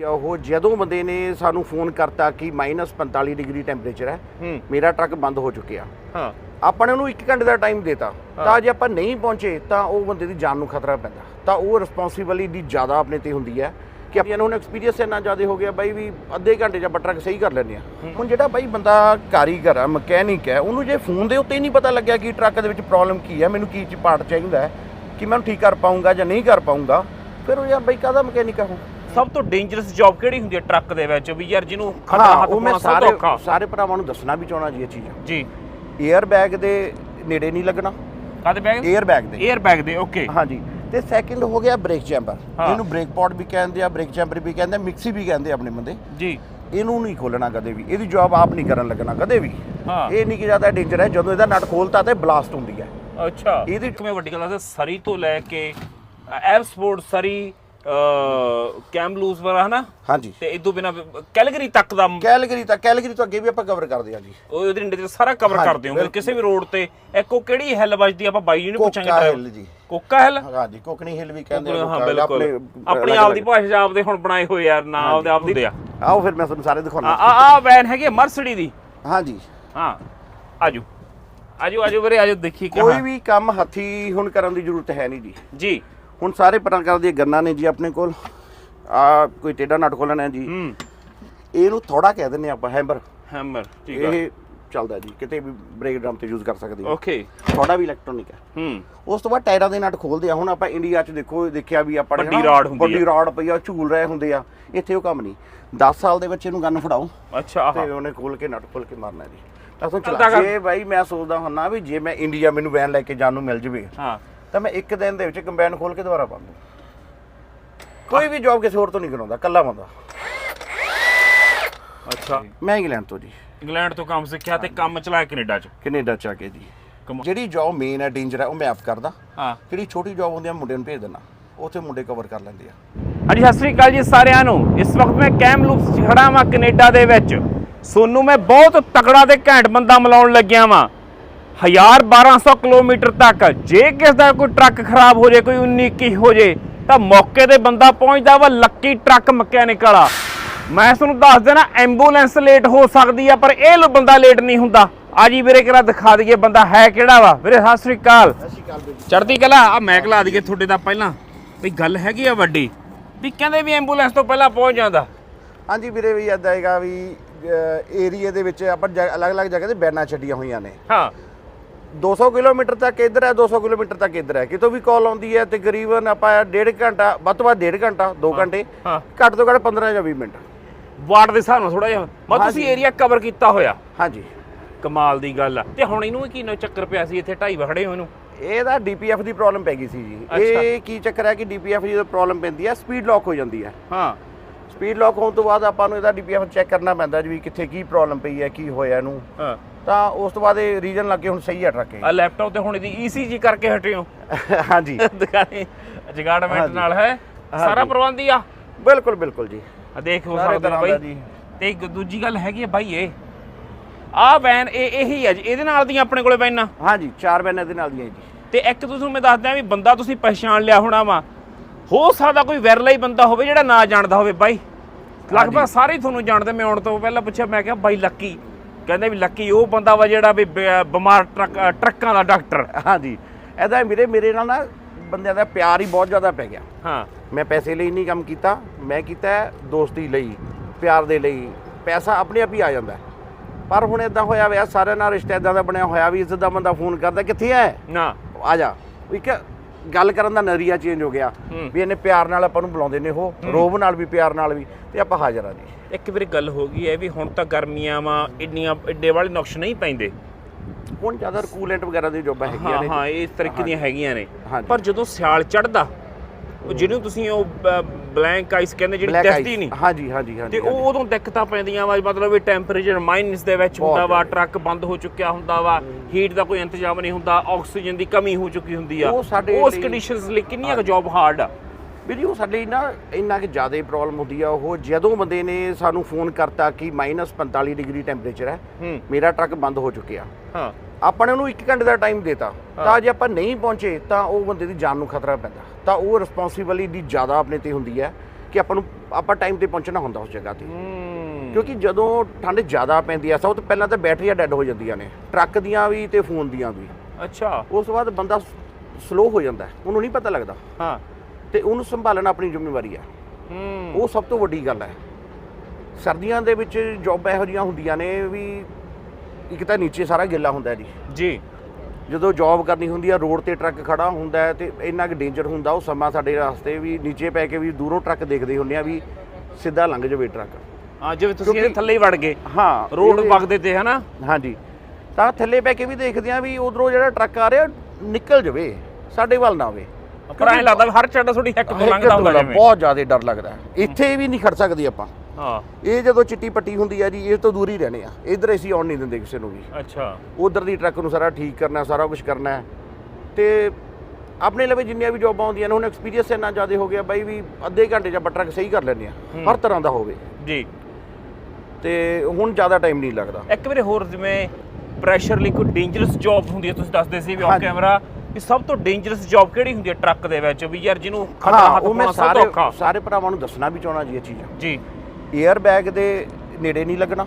ਜਾਂ ਉਹ ਜਦੋਂ ਬੰਦੇ ਨੇ ਸਾਨੂੰ ਫੋਨ ਕਰਤਾ ਕਿ -45 ਡਿਗਰੀ ਟੈਂਪਰੇਚਰ ਹੈ ਮੇਰਾ ਟਰੱਕ ਬੰਦ ਹੋ ਚੁੱਕਿਆ। ਹਾਂ। ਆਪਾਂ ਨੇ ਉਹਨੂੰ 1 ਘੰਟੇ ਦਾ ਟਾਈਮ ਦਿੱਤਾ। ਤਾਂ ਜੇ ਆਪਾਂ ਨਹੀਂ ਪਹੁੰਚੇ ਤਾਂ ਉਹ ਬੰਦੇ ਦੀ ਜਾਨ ਨੂੰ ਖਤਰਾ ਪੈਂਦਾ। ਤਾਂ ਉਹ ਰਿਸਪੌਂਸਿਬਿਲਿਟੀ ਜ਼ਿਆਦਾ ਆਪਣੇ ਤੇ ਹੁੰਦੀ ਹੈ ਕਿ ਆਪਾਂ ਨੂੰ ਐਕਸਪੀਰੀਅੰਸ ਇੰਨਾ ਜ਼ਿਆਦਾ ਹੋ ਗਿਆ ਬਾਈ ਵੀ ਅੱਧੇ ਘੰਟੇ 'ਚ ਆਪਾਂ ਟਰੱਕ ਸਹੀ ਕਰ ਲੈਂਦੇ ਆ ਹੁਣ ਜਿਹੜਾ ਬਾਈ ਬੰਦਾ ਕਾਰੀਗਰ ਆ ਮਕੈਨਿਕ ਹੈ ਉਹਨੂੰ ਜੇ ਫੋਨ ਦੇ ਉੱਤੇ ਹੀ ਨਹੀਂ ਪਤਾ ਲੱਗਿਆ ਕਿ ਟਰੱਕ ਦੇ ਵਿੱਚ ਪ੍ਰੋਬਲਮ ਕੀ ਹੈ ਮੈਨੂੰ ਕੀ ਚੀਜ਼ ਪਾਰਟ ਚਾਹੀਦਾ ਹੈ ਕਿ ਮੈਂ ਉਹਨੂੰ ਠੀਕ ਕਰ ਪਾਉਂਗਾ ਜਾਂ ਨਹੀਂ ਕਰ ਪਾਉਂਗਾ ਫਿਰ ਉਹ ਯਾਰ ਬਾਈ ਕਾਹਦਾ ਮਕੈਨਿਕ ਆ ਉਹ? ਸਭ ਤੋਂ ਡੇਂਜਰਸ ਜੌਬ ਕਿਹੜੀ ਹੁੰਦੀ ਹੈ ਟਰੱਕ ਦੇ ਵਿੱਚ? ਵੀ ਯਾਰ ਜਿਹਨੂੰ ਖੜਾ ਹੱਥ ਉਹ ਮੈਂ ਸਾਰੇ ਸਾਰੇ ਭਰਾਵਾਂ ਨੂੰ ਦੱਸਣਾ ਵੀ ਚਾਹਣਾ ਜੀ ਇਹ ਚੀਜ਼। ਜੀ। 에ਅਰ ਬੈਗ ਦੇ ਨੇੜੇ ਨਹੀਂ ਲੱਗਣਾ। ਕਾਦੇ ਬੈਗ 에ਅਰ ਬੈਗ ਦੇ 에ਅਰ ਬੈਗ ਦੇ ਓਕੇ ਹਾਂਜੀ ਤੇ ਸੈਕਿੰਡ ਹੋ ਗਿਆ ਬ੍ਰੇਕ ਚੈਂਬਰ ਇਹਨੂੰ ਬ੍ਰੇਕ ਪੌਡ ਵੀ ਕਹਿੰਦੇ ਆ ਬ੍ਰੇਕ ਚੈਂਬਰ ਵੀ ਕਹਿੰਦੇ ਆ ਮਿਕਸੀ ਵੀ ਕਹਿੰਦੇ ਆਪਣੇ ਬੰਦੇ। ਜੀ। ਇਹਨੂੰ ਨਹੀਂ ਖੋਲਣਾ ਕਦੇ ਵੀ। ਇਹਦੀ ਜੌਬ ਆਪ ਨਹੀਂ ਕਰਨ ਲੱਗਣਾ ਕਦੇ ਵੀ। ਹਾਂ। ਇਹ ਨਹੀਂ ਕਿ ਜ਼ਿਆਦਾ ਡੇਂਜਰ ਹੈ ਜਦੋਂ ਇਹਦਾ ਨਟ ਖੋਲਤਾ ਤੇ ਬਲਾਸਟ ਹੁੰਦੀ ਹੈ। ਅੱਛਾ। ਇਹਦੀ- ਕਿਵੇਂ ਵੱਡੀ ਗੱਲ ਹੈ ਸਰੀ ਤੋਂ ਲੈ ਕੇ ਐਪ ਸਪੋਰਟ ਸਰੀ ਕੈਮਲੂਸ ਵਗੈਰਾ ਹਨਾ? ਹਾਂਜੀ। ਤੇ ਇਦੋਂ ਬਿਨਾ ਕੈਲਗਰੀ ਤੱਕ ਦਾ ਕੈਲਗਰੀ ਤਾਂ ਕੈਲਗਰੀ ਤੋਂ ਅੱਗੇ ਵੀ ਆਪਾਂ ਕਵਰ ਕਰਦੇ ਹਾਂ ਜੀ। ਉਹ ਇਹਦੇ ਇੰਡੇ ਤੇ ਸਾਰਾ ਕਵਰ ਕਰਦੇ ਹੋਗੇ। ਕਿਸੇ ਵੀ ਰੋਡ ਤੇ। ਇੱਕੋ ਕਿਹੜੀ ਹਿੱਲ ਵੱਜਦੀ ਆ, ਆਪਾਂ ਬਾਈ ਜੀ ਨੂੰ ਪੁੱਛਾਂਗੇ ਕੋਕਾ। ਹਿੱਲ ਜੀ। ਕੋਕਾ ਹਿੱਲ ਹਾਂਜੀ ਕੋਕਣੀ ਹਿੱਲ ਵੀ ਕਹਿੰਦੇ ਹਾਂ ਹਿੱਲ, ਬਿਲਕੁਲ। ਆਪਣੇ ਆਪਣੀ ਆਪ ਦੀ ਭਾਸ਼ਾ 'ਚ ਆਪਦੇ ਹੁਣ ਬਣਾਏ ਹੋਏ ਯਾਰ ਨਾ ਆਪਦੇ ਆਪ ਦੀ ਆ। ਆਓ ਫਿਰ ਮੈਂ ਤੁਹਾਨੂੰ ਸਾਰੇ ਆ ਦਿਖਾਉਣਾ ਆ ਵੈਨ ਹੈਗੀ ਮਰਸਡੀ ਦੀ। ਹਾਂਜੀ। ਹਾਂ ਆਜੋ। ਆਜੋ ਆਜੋ ਵੀਰੇ ਆਜੋ ਦੇਖੀਏ ਕਿ ਕੋਈ ਵੀ ਕੰਮ ਹੱਥੀ ਹੁਣ ਕਰਨ ਦੀ ਜ਼ਰੂਰਤ ਹੈ ਨਹੀਂ ਜੀ। ਜੀ। ਹੁਣ ਸਾਰੇ ਪ੍ਰਕਾਰ ਦੀਆਂ ਗੰਨਾਂ ਨੇ ਜੀ ਆਪਣੇ ਕੋਲ। ਆ ਕੋਈ ਟੇਡਾ ਨਟ ਖੋਲਣਾ ਹੈ ਜੀ। ਹੂੰ। ਇਹਨੂੰ ਥੋੜਾ ਕਹਿ ਦਿੰਦੇ ਆਪਾਂ ਹੈਮਰ ਹੈਮਰ ਠੀਕ ਆ। ਇਹ ਚੱਲਦਾ ਜੀ ਕਿਤੇ ਵੀ ਬ੍ਰੇਕ ਡਰਮ ਤੇ ਯੂਜ਼ ਕਰ ਸਕਦੇ ਹੋ। ਓਕੇ ਥੋੜਾ ਵੀ ਇਲੈਕਟ੍ਰੋਨਿਕ ਹੈ। ਹੂੰ। ਉਸ ਤੋਂ ਬਾਅਦ ਟਾਇਰਾਂ ਦੇ ਨਟ ਖੋਲਦੇ ਆ। ਹੁਣ ਆਪਾਂ ਇੰਡੀਆ 'ਚ ਦੇਖੋ ਦੇਖਿਆ ਵੀ ਆਪਾਂ ਵੱਡੀ ਰਾਡ ਹੁੰਦੀ ਵੱਡੀ ਆ। ਰਾਡ ਪਈ ਆ ਝੂਲ ਰਹੇ ਹੁੰਦੇ ਆ। ਇੱਥੇ ਉਹ ਕੰਮ ਨਹੀਂ। 10 ਸਾਲ ਦੇ ਬੱਚੇ ਨੂੰ ਗਨ ਫੜਾਓ। ਅੱਛਾ ਆਹ। ਤੇ ਉਹਨੇ ਖੋਲ ਕੇ ਨਟ ਖੋਲ ਕੇ ਮਾਰਨਾ ਜੀ। ਚੱਲਦਾ ਚਲਾ। ਜੇ ਬਾਈ ਮੈਂ ਸੋਚਦਾ ਹੁੰਨਾ ਵੀ ਜੇ ਮੈਂ ਇੰਡੀਆ ਮੈਨੂੰ ਵੈਨ ਲੈ ਕੇ ਜਾਣ ਨੂੰ ਮਿਲ ਜਵੇ। ਹਾਂ। ਤਾਂ ਮੈਂ ਇੱਕ ਦਿਨ ਦੇ ਵਿੱਚ ਕੰਬਾਈਨ ਖੋਲ ਕੇ ਦੁਬਾਰਾ ਪਾ ਦੂੰ ਕੋਈ ਵੀ ਜੌਬ ਕਿਸੇ ਹੋਰ ਤੋਂ ਨਹੀਂ ਕਰਾਉਂਦਾ ਕੱਲਾ ਬੰਦਾ। ਅੱਛਾ। ਮੈਂ ਇੰਗਲੈਂਡ ਤੋਂ ਜੀ। ਇੰਗਲੈਂਡ ਤੋਂ ਕੰਮ ਸਿੱਖਿਆ ਤੇ ਕੰਮ ਚਲਾਇਆ ਕੈਨੇਡਾ 'ਚ? ਕੈਨੇਡਾ ਚ ਆ ਕੇ ਜੀ। ਕਮਾ- ਜਿਹੜੀ ਜੌਬ ਮੇਨ ਹੈ ਡੇਂਜਰ ਹੈ ਉਹ ਮੈਂ ਆਪ ਕਰਦਾ। ਹਾਂ। ਜਿਹੜੀ ਛੋਟੀ ਜੌਬ ਹੁੰਦੀ ਆ ਮੁੰਡੇ ਨੂੰ ਭੇਜ ਦਿੰਦਾ। ਉੱਥੇ ਮੁੰਡੇ ਕਵਰ ਕਰ ਲੈਂਦੇ ਆ। ਹਾਂਜੀ ਸਤਿ ਸ੍ਰੀ ਅਕਾਲ ਜੀ ਸਾਰਿਆਂ ਨੂੰ। ਇਸ ਵਕਤ ਮੈਂ ਕੈਮਲੂਪਸ 'ਚ ਖੜਾ ਵਾਂ ਕੈਨੇਡਾ ਦੇ ਵਿੱਚ। ਸੋਨੂੰ ਮੈਂ ਬਹੁਤ ਤਕੜਾ ਤੇ ਘੈਂਟ ਬੰਦਾ ਮਿਲਾਉਣ ਲੱਗਿਆ ਵਾਂ। 1000 1200 ਕਿਲੋਮੀਟਰ ਤੱਕ। ਜੇ ਕਿਸ ਦਾ ਕੋਈ ਟਰੱਕ ਖਰਾਬ ਹੋ ਜੇ ਕੋਈ 19 21 ਹੋ ਜੇ ਤਾਂ ਮੌਕੇ ਤੇ ਬੰਦਾ ਪਹੁੰਚਦਾ ਵਾ ਲੱਕੀ ਟਰੱਕ ਮਕੈਨਿਕ ਵਾਲਾ। ਮੈਂ ਤੁਹਾਨੂੰ ਦੱਸ ਦੇਣਾ ਐਂਬੂਲੈਂਸ ਲੇਟ ਹੋ ਸਕਦੀ ਆ ਪਰ ਇਹ ਲੋ ਬੰਦਾ ਲੇਟ ਨਹੀਂ ਹੁੰਦਾ। ਆ ਜੀ ਵੀਰੇ ਕਿਹੜਾ ਦਿਖਾ ਦਈਏ ਬੰਦਾ ਹੈ ਕਿਹੜਾ ਵਾ? ਵੀਰੇ ਸਤਿ ਸ੍ਰੀ ਅਕਾਲ। ਚੜ੍ਹਦੀ ਕਲਾ ਆ ਮੈਕ ਲਾ ਦਈਏ ਤੁਹਾਡੇ ਦਾ ਪਹਿਲਾਂ। ਵੀ ਗੱਲ ਹੈਗੀ ਆ ਵੱਡੀ ਵੀ ਕਹਿੰਦੇ ਵੀ ਐਂਬੂਲੈਂਸ ਤੋਂ ਪਹਿਲਾਂ ਪਹੁੰਚ ਜਾਂਦਾ। ਹਾਂਜੀ ਵੀਰੇ ਵੀ ਏਦਾਂ ਹੈਗਾ ਵੀ ਏਰੀਆ ਦੇ ਵਿੱਚ ਆਪਾਂ ਅਲੱਗ-ਅਲੱਗ ਜਗ੍ਹਾ ਤੇ ਬੈਨਾਂ ਛੱਡੀਆਂ ਹੋਈਆਂ ਨੇ। ਹਾਂ। 200 ਕਿਲੋਮੀਟਰ ਤੱਕ ਇੱਧਰ ਹੈ 200 ਕਿਲੋਮੀਟਰ ਤੱਕ ਇੱਧਰ ਹੈ। ਕਿਤੋਂ ਵੀ ਕਾਲ ਆਉਂਦੀ ਹੈ ਤਕਰੀਬਨ ਆਪਾਂ ਡੇਢ ਘੰਟਾ ਵੱਧ ਤੋਂ ਵੱਧ ਡੇਢ ਘੰਟਾ 2 ਘੰਟੇ ਘੱਟ ਤੋਂ ਘੱਟ 15 ਜਾਂ 20 ਮਿੰਟ। ਵਾਰਡ ਦੇ ਹਿਸਾਬ ਨਾਲ ਥੋੜਾ ਜਿਹਾ। ਮੈਂ ਤੁਸੀਂ। ਏਰੀਆ ਕਵਰ ਕੀਤਾ ਹੋਇਆ। ਹਾਂਜੀ। ਕਮਾਲ ਦੀ ਗੱਲ ਆ। ਤੇ ਹੁਣ ਇਹਨੂੰ ਕੀ ਨਾ ਚੱਕਰ ਪਿਆ ਸੀ? ਇੱਥੇ ਢਾਈ ਵਖੜੇ ਹੋ ਇਹਨੂੰ ਇਹਦਾ ਡੀਪੀਐਫ ਦੀ ਪ੍ਰੋਬਲਮ ਪੈ ਗਈ ਸੀ ਜੀ। ਇਹ ਕੀ ਚੱਕਰ ਹੈ ਕਿ ਡੀਪੀਐਫ ਜਦੋਂ ਪ੍ਰੋਬਲਮ ਪੈਂਦੀ ਹੈ ਸਪੀਡ ਲੌਕ ਹੋ ਜਾਂਦੀ ਹੈ। ਹਾਂ। ਸਪੀਡ ਲੌਕ ਹੋਣ ਤੋਂ ਬਾਅਦ ਆਪਾਂ ਨੂੰ ਇਹਦਾ ਡੀਪੀਐਫ ਚੈੱਕ ਕਰਨਾ ਪੈਂਦਾ ਜੀ ਵੀ ਕਿੱਥੇ ਕੀ ਪ੍ਰੋਬਲਮ ਪਈ ਹੈ ਕੀ ਹੋਇਆ ਇਹਨੂੰ। ਹਾਂ। ਤਾਂ ਉਸ ਤੋਂ ਬਾਅਦ ਇਹ ਰੀਜਨ ਲੱਗੇ ਹੁਣ ਸਹੀ ਹੈ ਟਰੱਕ ਇਹ। ਆ ਲੈਪਟਾਪ ਤੇ ਹੁਣ ਇਹਦੀ ਈਸੀਜੀ ਕਰਕੇ ਹਟੇ ਹੋ। ਹਾਂਜੀ। ਦਿਖਾਣੇ ਜਗਾੜਮੈਂਟ। ਨਾਲ ਹੈ? ਸਾਰਾ। ਪ੍ਰਬੰਧ ਹੀ ਆ। ਬਿਲਕੁਲ ਬਿਲਕੁਲ ਜੀ। ਆ ਦੇਖ ਹੋ ਸਾਰੇ ਸਕਦੇ ਹੋ ਤਰ੍ਹਾਂ ਦਾ ਬਾਈ ਜੀ। ਤੇ ਇੱਕ ਦੂਜੀ ਗੱਲ ਹੈਗੀ ਹੈ ਬਾਈ ਇਹ। ਆ ਵੈਨ ਇਹ ਇਹੀ ਹੈ ਜੀ ਇਹਦੇ ਨਾਲ ਦੀਆਂ ਆਪਣੇ ਕੋਲੇ ਵੈਨਾਂ? ਹਾਂਜੀ ਚਾਰ ਬੈਨਾਂ ਦੇ ਨਾਲ ਦੀਆਂ ਜੀ। ਤੇ ਇੱਕ ਤੁਹਾਨੂੰ ਮੈਂ ਦੱਸ ਦਿਆਂ ਵੀ ਬੰਦਾ ਤੁਸੀਂ ਪਛਾਣ ਲਿਆ ਹੋਣਾ ਵਾ। ਹੋ ਸਕਦਾ ਕੋਈ ਵਿਰਲਾ ਹੀ ਬੰਦਾ ਹੋਵੇ ਜਿਹੜਾ ਨਾ ਜਾਣਦਾ ਹੋਵੇ ਬਾਈ। ਲਗਭਗ ਸਾਰੇ ਹੀ ਤੁਹਾਨੂੰ ਜਾਣਦੇ ਮੈਂ ਆਉਣ ਤੋਂ ਪਹਿਲਾਂ ਪੁੱਛਿਆ ਮੈਂ ਕਿਹਾ ਬਾਈ ਲੱਕੀ। ਕਹਿੰਦੇ ਵੀ ਲੱਕੀ ਉਹ ਬੰਦਾ ਵਾ ਜਿਹੜਾ ਵੀ ਬਿਮਾਰ ਟਰੱਕ ਟਰੱਕਾਂ ਦਾ ਡਾਕਟਰ। ਹਾਂਜੀ। ਐਦਾ ਮੇਰੇ ਮੇਰੇ ਨਾਲ ਨਾ ਬੰਦਿਆਂ ਦਾ ਪਿਆਰ ਹੀ ਬਹੁਤ ਜ਼ਿਆਦਾ ਪੈ ਗਿਆ। ਹਾਂ। ਮੈਂ ਪੈਸੇ ਲਈ ਨਹੀਂ ਕੰਮ ਕੀਤਾ। ਮੈਂ ਕੀਤਾ ਦੋਸਤੀ ਲਈ ਪਿਆਰ ਦੇ ਲਈ। ਪੈਸਾ ਆਪਣੇ ਆਪ ਹੀ ਆ ਜਾਂਦਾ। ਪਰ ਹੁਣ ਇਦਾਂ ਹੋਇਆ ਵਿਆ ਸਾਰਿਆਂ ਨਾਲ ਰਿਸ਼ਤਾ ਏਦਾਂ ਦਾ ਬਣਿਆ ਹੋਇਆ ਵੀ ਇੱਜ਼ਤ ਦਾ ਬੰਦਾ ਫੋਨ ਕਰਦਾ ਕਿੱਥੇ ਹੈ ਨਾ। ਆ ਜਾ। ਇੱਕ ਗੱਲ ਕਰਨ ਦਾ ਨਜ਼ਰੀਆ ਚੇਂਜ ਹੋ ਗਿਆ। ਹੂੰ। ਵੀ ਇਹਨੇ ਪਿਆਰ ਨਾਲ ਆਪਾਂ ਨੂੰ ਬੁਲਾਉਂਦੇ ਨੇ ਉਹ ਰੋਬ ਨਾਲ ਵੀ ਪਿਆਰ ਨਾਲ ਵੀ ਤੇ ਆਪਾਂ ਹਾਜ਼ਰ ਆ ਜੀ। ਇੱਕ ਵਾਰੀ ਗੱਲ ਹੋ ਗਈ ਹੈ ਵੀ ਹੁਣ ਤਾਂ ਗਰਮੀਆਂ ਵਾ ਇੰਨੀਆਂ ਐਡੇ ਵਾਲੇ ਨੁਕਸ ਨਹੀਂ ਪੈਂਦੇ। ਹੁਣ ਜ਼ਿਆਦਾ ਕੂਲੈਂਟ ਵਗੈਰਾ ਦੀ ਜੋਬਾਂ ਹੈਗੀਆਂ ਹਾਂ ਨੇ ਹਾਂ ਇਸ ਤਰੀਕੇ ਦੀਆਂ ਹੈਗੀਆਂ ਨੇ। ਪਰ ਜਦੋਂ ਸਿਆਲ ਚੜਦਾ ਉਹ ਜਿਹਨੂੰ ਤੁਸੀਂ ਉਹ ਬਲੈਂਕ ਆਈਸ ਕਹਿੰਦੇ ਜਿਹੜੀ ice, ਨਹੀਂ। ਹਾਂਜੀ ਹਾਂਜੀ ਹਾਂਜੀ ਤੇ ਉਹ ਉਦੋਂ ਦਿੱਕਤਾਂ ਪੈਂਦੀਆਂ ਵਾ ਮਤਲਬ ਵੀ ਟੈਂਪਰੇਚਰ ਮਾਈਨਸ ਦੇ ਵਿੱਚ ਹੁੰਦਾ ਵਾ। ਟਰੱਕ ਬੰਦ ਹੋ ਚੁੱਕਿਆ ਹੁੰਦਾ ਵਾ ਹੀਟ ਦਾ ਕੋਈ ਇੰਤਜ਼ਾਮ ਨਹੀਂ ਹੁੰਦਾ ਆਕਸੀਜਨ ਦੀ ਕਮੀ ਹੋ ਚੁੱਕੀ ਹੁੰਦੀ ਆ। ਉਸ ਕੰਡੀਸ਼ਨਸ ਲਈ ਕਿੰਨੀਆਂ ਕੁ ਜੌਬ ਹਾਰਡ ਆ? ਵੀਰ ਉਹ ਸਾਡੇ ਨਾ ਇੰਨਾ ਕਿ ਜ਼ਿਆਦਾ ਪ੍ਰੋਬਲਮ ਹੁੰਦੀ ਆ ਉਹ ਜਦੋਂ ਬੰਦੇ ਨੇ ਸਾਨੂੰ ਫੋਨ ਕਰਤਾ ਕਿ -45 ਡਿਗਰੀ ਟੈਂਪਰੇਚਰ ਹੂੰ ਮੇਰਾ ਟਰੱਕ ਬੰਦ ਹੋ ਚੁੱਕਿਆ। ਹਾਂ। ਆਪਾਂ ਨੇ ਉਹਨੂੰ 1 ਘੰਟੇ ਦਾ ਟਾਈਮ ਦਿੱਤਾ। ਤਾਂ ਜੇ ਆਪਾਂ ਨਹੀਂ ਪਹੁੰਚੇ ਤਾਂ ਉਹ ਬੰਦੇ ਦੀ ਜਾਨ ਨੂੰ ਖਤਰਾ ਪੈਂਦਾ। ਤਾਂ ਉਹ ਰਿਸਪੌਂਸਿਬਿਲਿਟੀ ਜ਼ਿਆਦਾ ਆਪਣੇ ਤੇ ਹੁੰਦੀ ਹੈ ਕਿ ਆਪਾਂ ਨੂੰ ਆਪਾਂ ਟਾਈਮ ਤੇ ਪਹੁੰਚਣਾ ਹੁੰਦਾ ਉਸ ਜਗ੍ਹਾ ਤੇ। ਕਿਉਂਕਿ ਜਦੋਂ ਠੰਡ ਜ਼ਿਆਦਾ ਪੈਂਦੀ ਆ ਸਭ ਤੋਂ ਪਹਿਲਾਂ ਤਾਂ ਬੈਟਰੀਆਂ ਡੈੱਡ ਹੋ ਜਾਂਦੀਆਂ ਨੇ। ਟਰੱਕ ਦੀਆਂ ਵੀ ਤੇ ਫੋਨ ਦੀਆਂ ਵੀ। ਅੱਛਾ। ਉਸ ਤੋਂ ਬਾਅਦ ਬੰਦਾ ਸਲੋ ਹੋ ਜਾਂਦਾ ਉਹਨੂੰ ਨਹੀਂ ਪਤਾ ਲੱਗਦਾ। ਹਾਂ। ਤੇ ਉਹਨੂੰ ਸੰਭਾਲਣਾ ਆਪਣੀ ਜ਼ਿੰਮੇਵਾਰੀ ਹੂੰ। ਉਹ ਸਭ ਤੋਂ ਵੱਡੀ ਗੱਲ ਹੈ। ਸਰਦੀਆਂ ਦੇ ਵਿੱਚ ਜੌਬ ਇਹੋ ਜਿਹੀਆਂ ਹੁੰਦੀਆਂ ਨੇ ਵੀ ਇੱਕ ਤਾਂ ਨੀਚੇ ਸਾਰਾ ਗਿੱਲਾ ਹੁੰਦਾ ਜੀ। ਜੀ। ਜਦੋਂ ਜੌਬ ਕਰਨੀ ਹੁੰਦੀ ਆ ਰੋਡ ਤੇ ਟਰੱਕ ਖੜਾ ਹੁੰਦਾ ਹੈ ਤੇ ਇੰਨਾ ਕਿ ਡੇਂਜਰ ਹੁੰਦਾ ਉਹ ਸਮਾਂ ਸਾਡੇ ਵਾਸਤੇ ਵੀ ਨੀਚੇ ਪੈ ਕੇ ਵੀ ਦੂਰੋਂ ਟਰੱਕ ਦੇਖਦੇ ਹੁੰਦੇ ਆ ਵੀ ਸਿੱਧਾ ਲੰਘ ਜਾਵੇ ਟਰੱਕ ਹਾਂ ਜਿਵੇਂ ਤੁਸੀਂ ਇਹਦੇ ਥੱਲੇ ਹੀ ਵੜ ਗਏ। ਹਾਂ ਰੋਡ ਵਗਦੇ ਤੇ ਹਨਾ? ਹਾਂਜੀ। ਤਾਂ ਥੱਲੇ ਪੈ ਕੇ ਵੀ ਦੇਖਦੇ ਆ ਵੀ ਉਧਰੋਂ ਜਿਹੜਾ ਟਰੱਕ ਆ ਰਿਹਾ ਨਿਕਲ ਜਾਵੇ ਸਾਡੇ ਵੱਲ ਨਾ ਆਵੇ। ਪਰ ਐਂ ਲੱਗਦਾ ਹਰ ਚੱਡਾ ਇੱਕ ਤੋਂ ਲੰਘਦਾ ਹੁੰਦਾ ਜਿਵੇਂ। ਬਹੁਤ ਜ਼ਿਆਦਾ ਡਰ ਲੱਗਦਾ। ਇੱਥੇ ਵੀ ਨਹੀਂ ਖੜ ਸਕਦੇ ਆਪਾਂ। ਹਾਂ। ਇਹ ਜਦੋਂ ਚਿੱਟੀ ਪੱਟੀ ਹੁੰਦੀ ਆ ਜੀ ਇਹ ਤੋਂ ਦੂਰ ਹੀ ਰਹਿਣੇ ਆ। ਇਧਰ ਅਸੀਂ ਆਉਣ ਨਹੀਂ ਦਿੰਦੇ ਕਿਸੇ ਨੂੰ ਵੀ। ਅੱਛਾ। ਉਧਰ ਦੀ ਟਰੱਕ ਨੂੰ ਸਾਰਾ ਠੀਕ ਕਰਨਾ ਸਾਰਾ ਕੁਝ ਕਰਨਾ ਹੈ। ਤੇ ਆਪਣੇ ਲਵੇ ਜਿੰਨੀਆਂ ਵੀ ਜੌਬਾਂ ਆਉਂਦੀਆਂ ਨੇ ਹੁਣ ਐਕਸਪੀਰੀਅੰਸ ਇੰਨਾ ਜ਼ਿਆਦਾ ਹੋ ਗਿਆ ਬਾਈ ਵੀ ਅੱਧੇ ਘੰਟੇ 'ਚ ਆਪਾਂ ਟਰੱਕ ਸਹੀ ਕਰ ਲੈਂਦੇ ਆ। ਹਰ ਤਰ੍ਹਾਂ ਦਾ ਹੋਵੇ। ਜੀ। ਤੇ ਹੁਣ ਜ਼ਿਆਦਾ ਟਾਈਮ ਨਹੀਂ ਲੱਗਦਾ। ਇੱਕ ਵਾਰੀ ਹੋਰ ਜਿਵੇਂ ਪ੍ਰੈਸ਼ਰ ਲਈ ਕੋਈ ਡੇਂਜਰਸ ਜੌਬ ਹੁੰਦੀ ਹੈ ਤੁਸੀਂ ਦੱਸਦੇ ਸੀ ਵੀ ਆਫ। ਕੈਮਰਾ ਵੀ ਸਭ ਤੋਂ ਡੇਂਜਰਸ ਜੌਬ ਕਿਹੜੀ ਹੁੰਦੀ ਹੈ ਟਰੱਕ ਦੇ ਵਿੱਚ? ਵੀ ਯਾਰ ਜਿਹਨੂੰ ਖਤਰਾ ਹਾਂ ਹੱਥ ਪਾਉਣਾ ਸਭ ਤੋਂ ਸਾਰੇ ਔਖਾ। ਸਾਰੇ ਭਰਾਵਾਂ ਨੂੰ ਦੱਸਣਾ ਵੀ ਚਾਹਣਾ ਜੀ ਇਹ ਚੀਜ਼ਾਂ। ਜੀ। 에ਅਰ ਬੈਗ ਦੇ ਨੇੜੇ ਨਹੀਂ ਲੱਗਣਾ।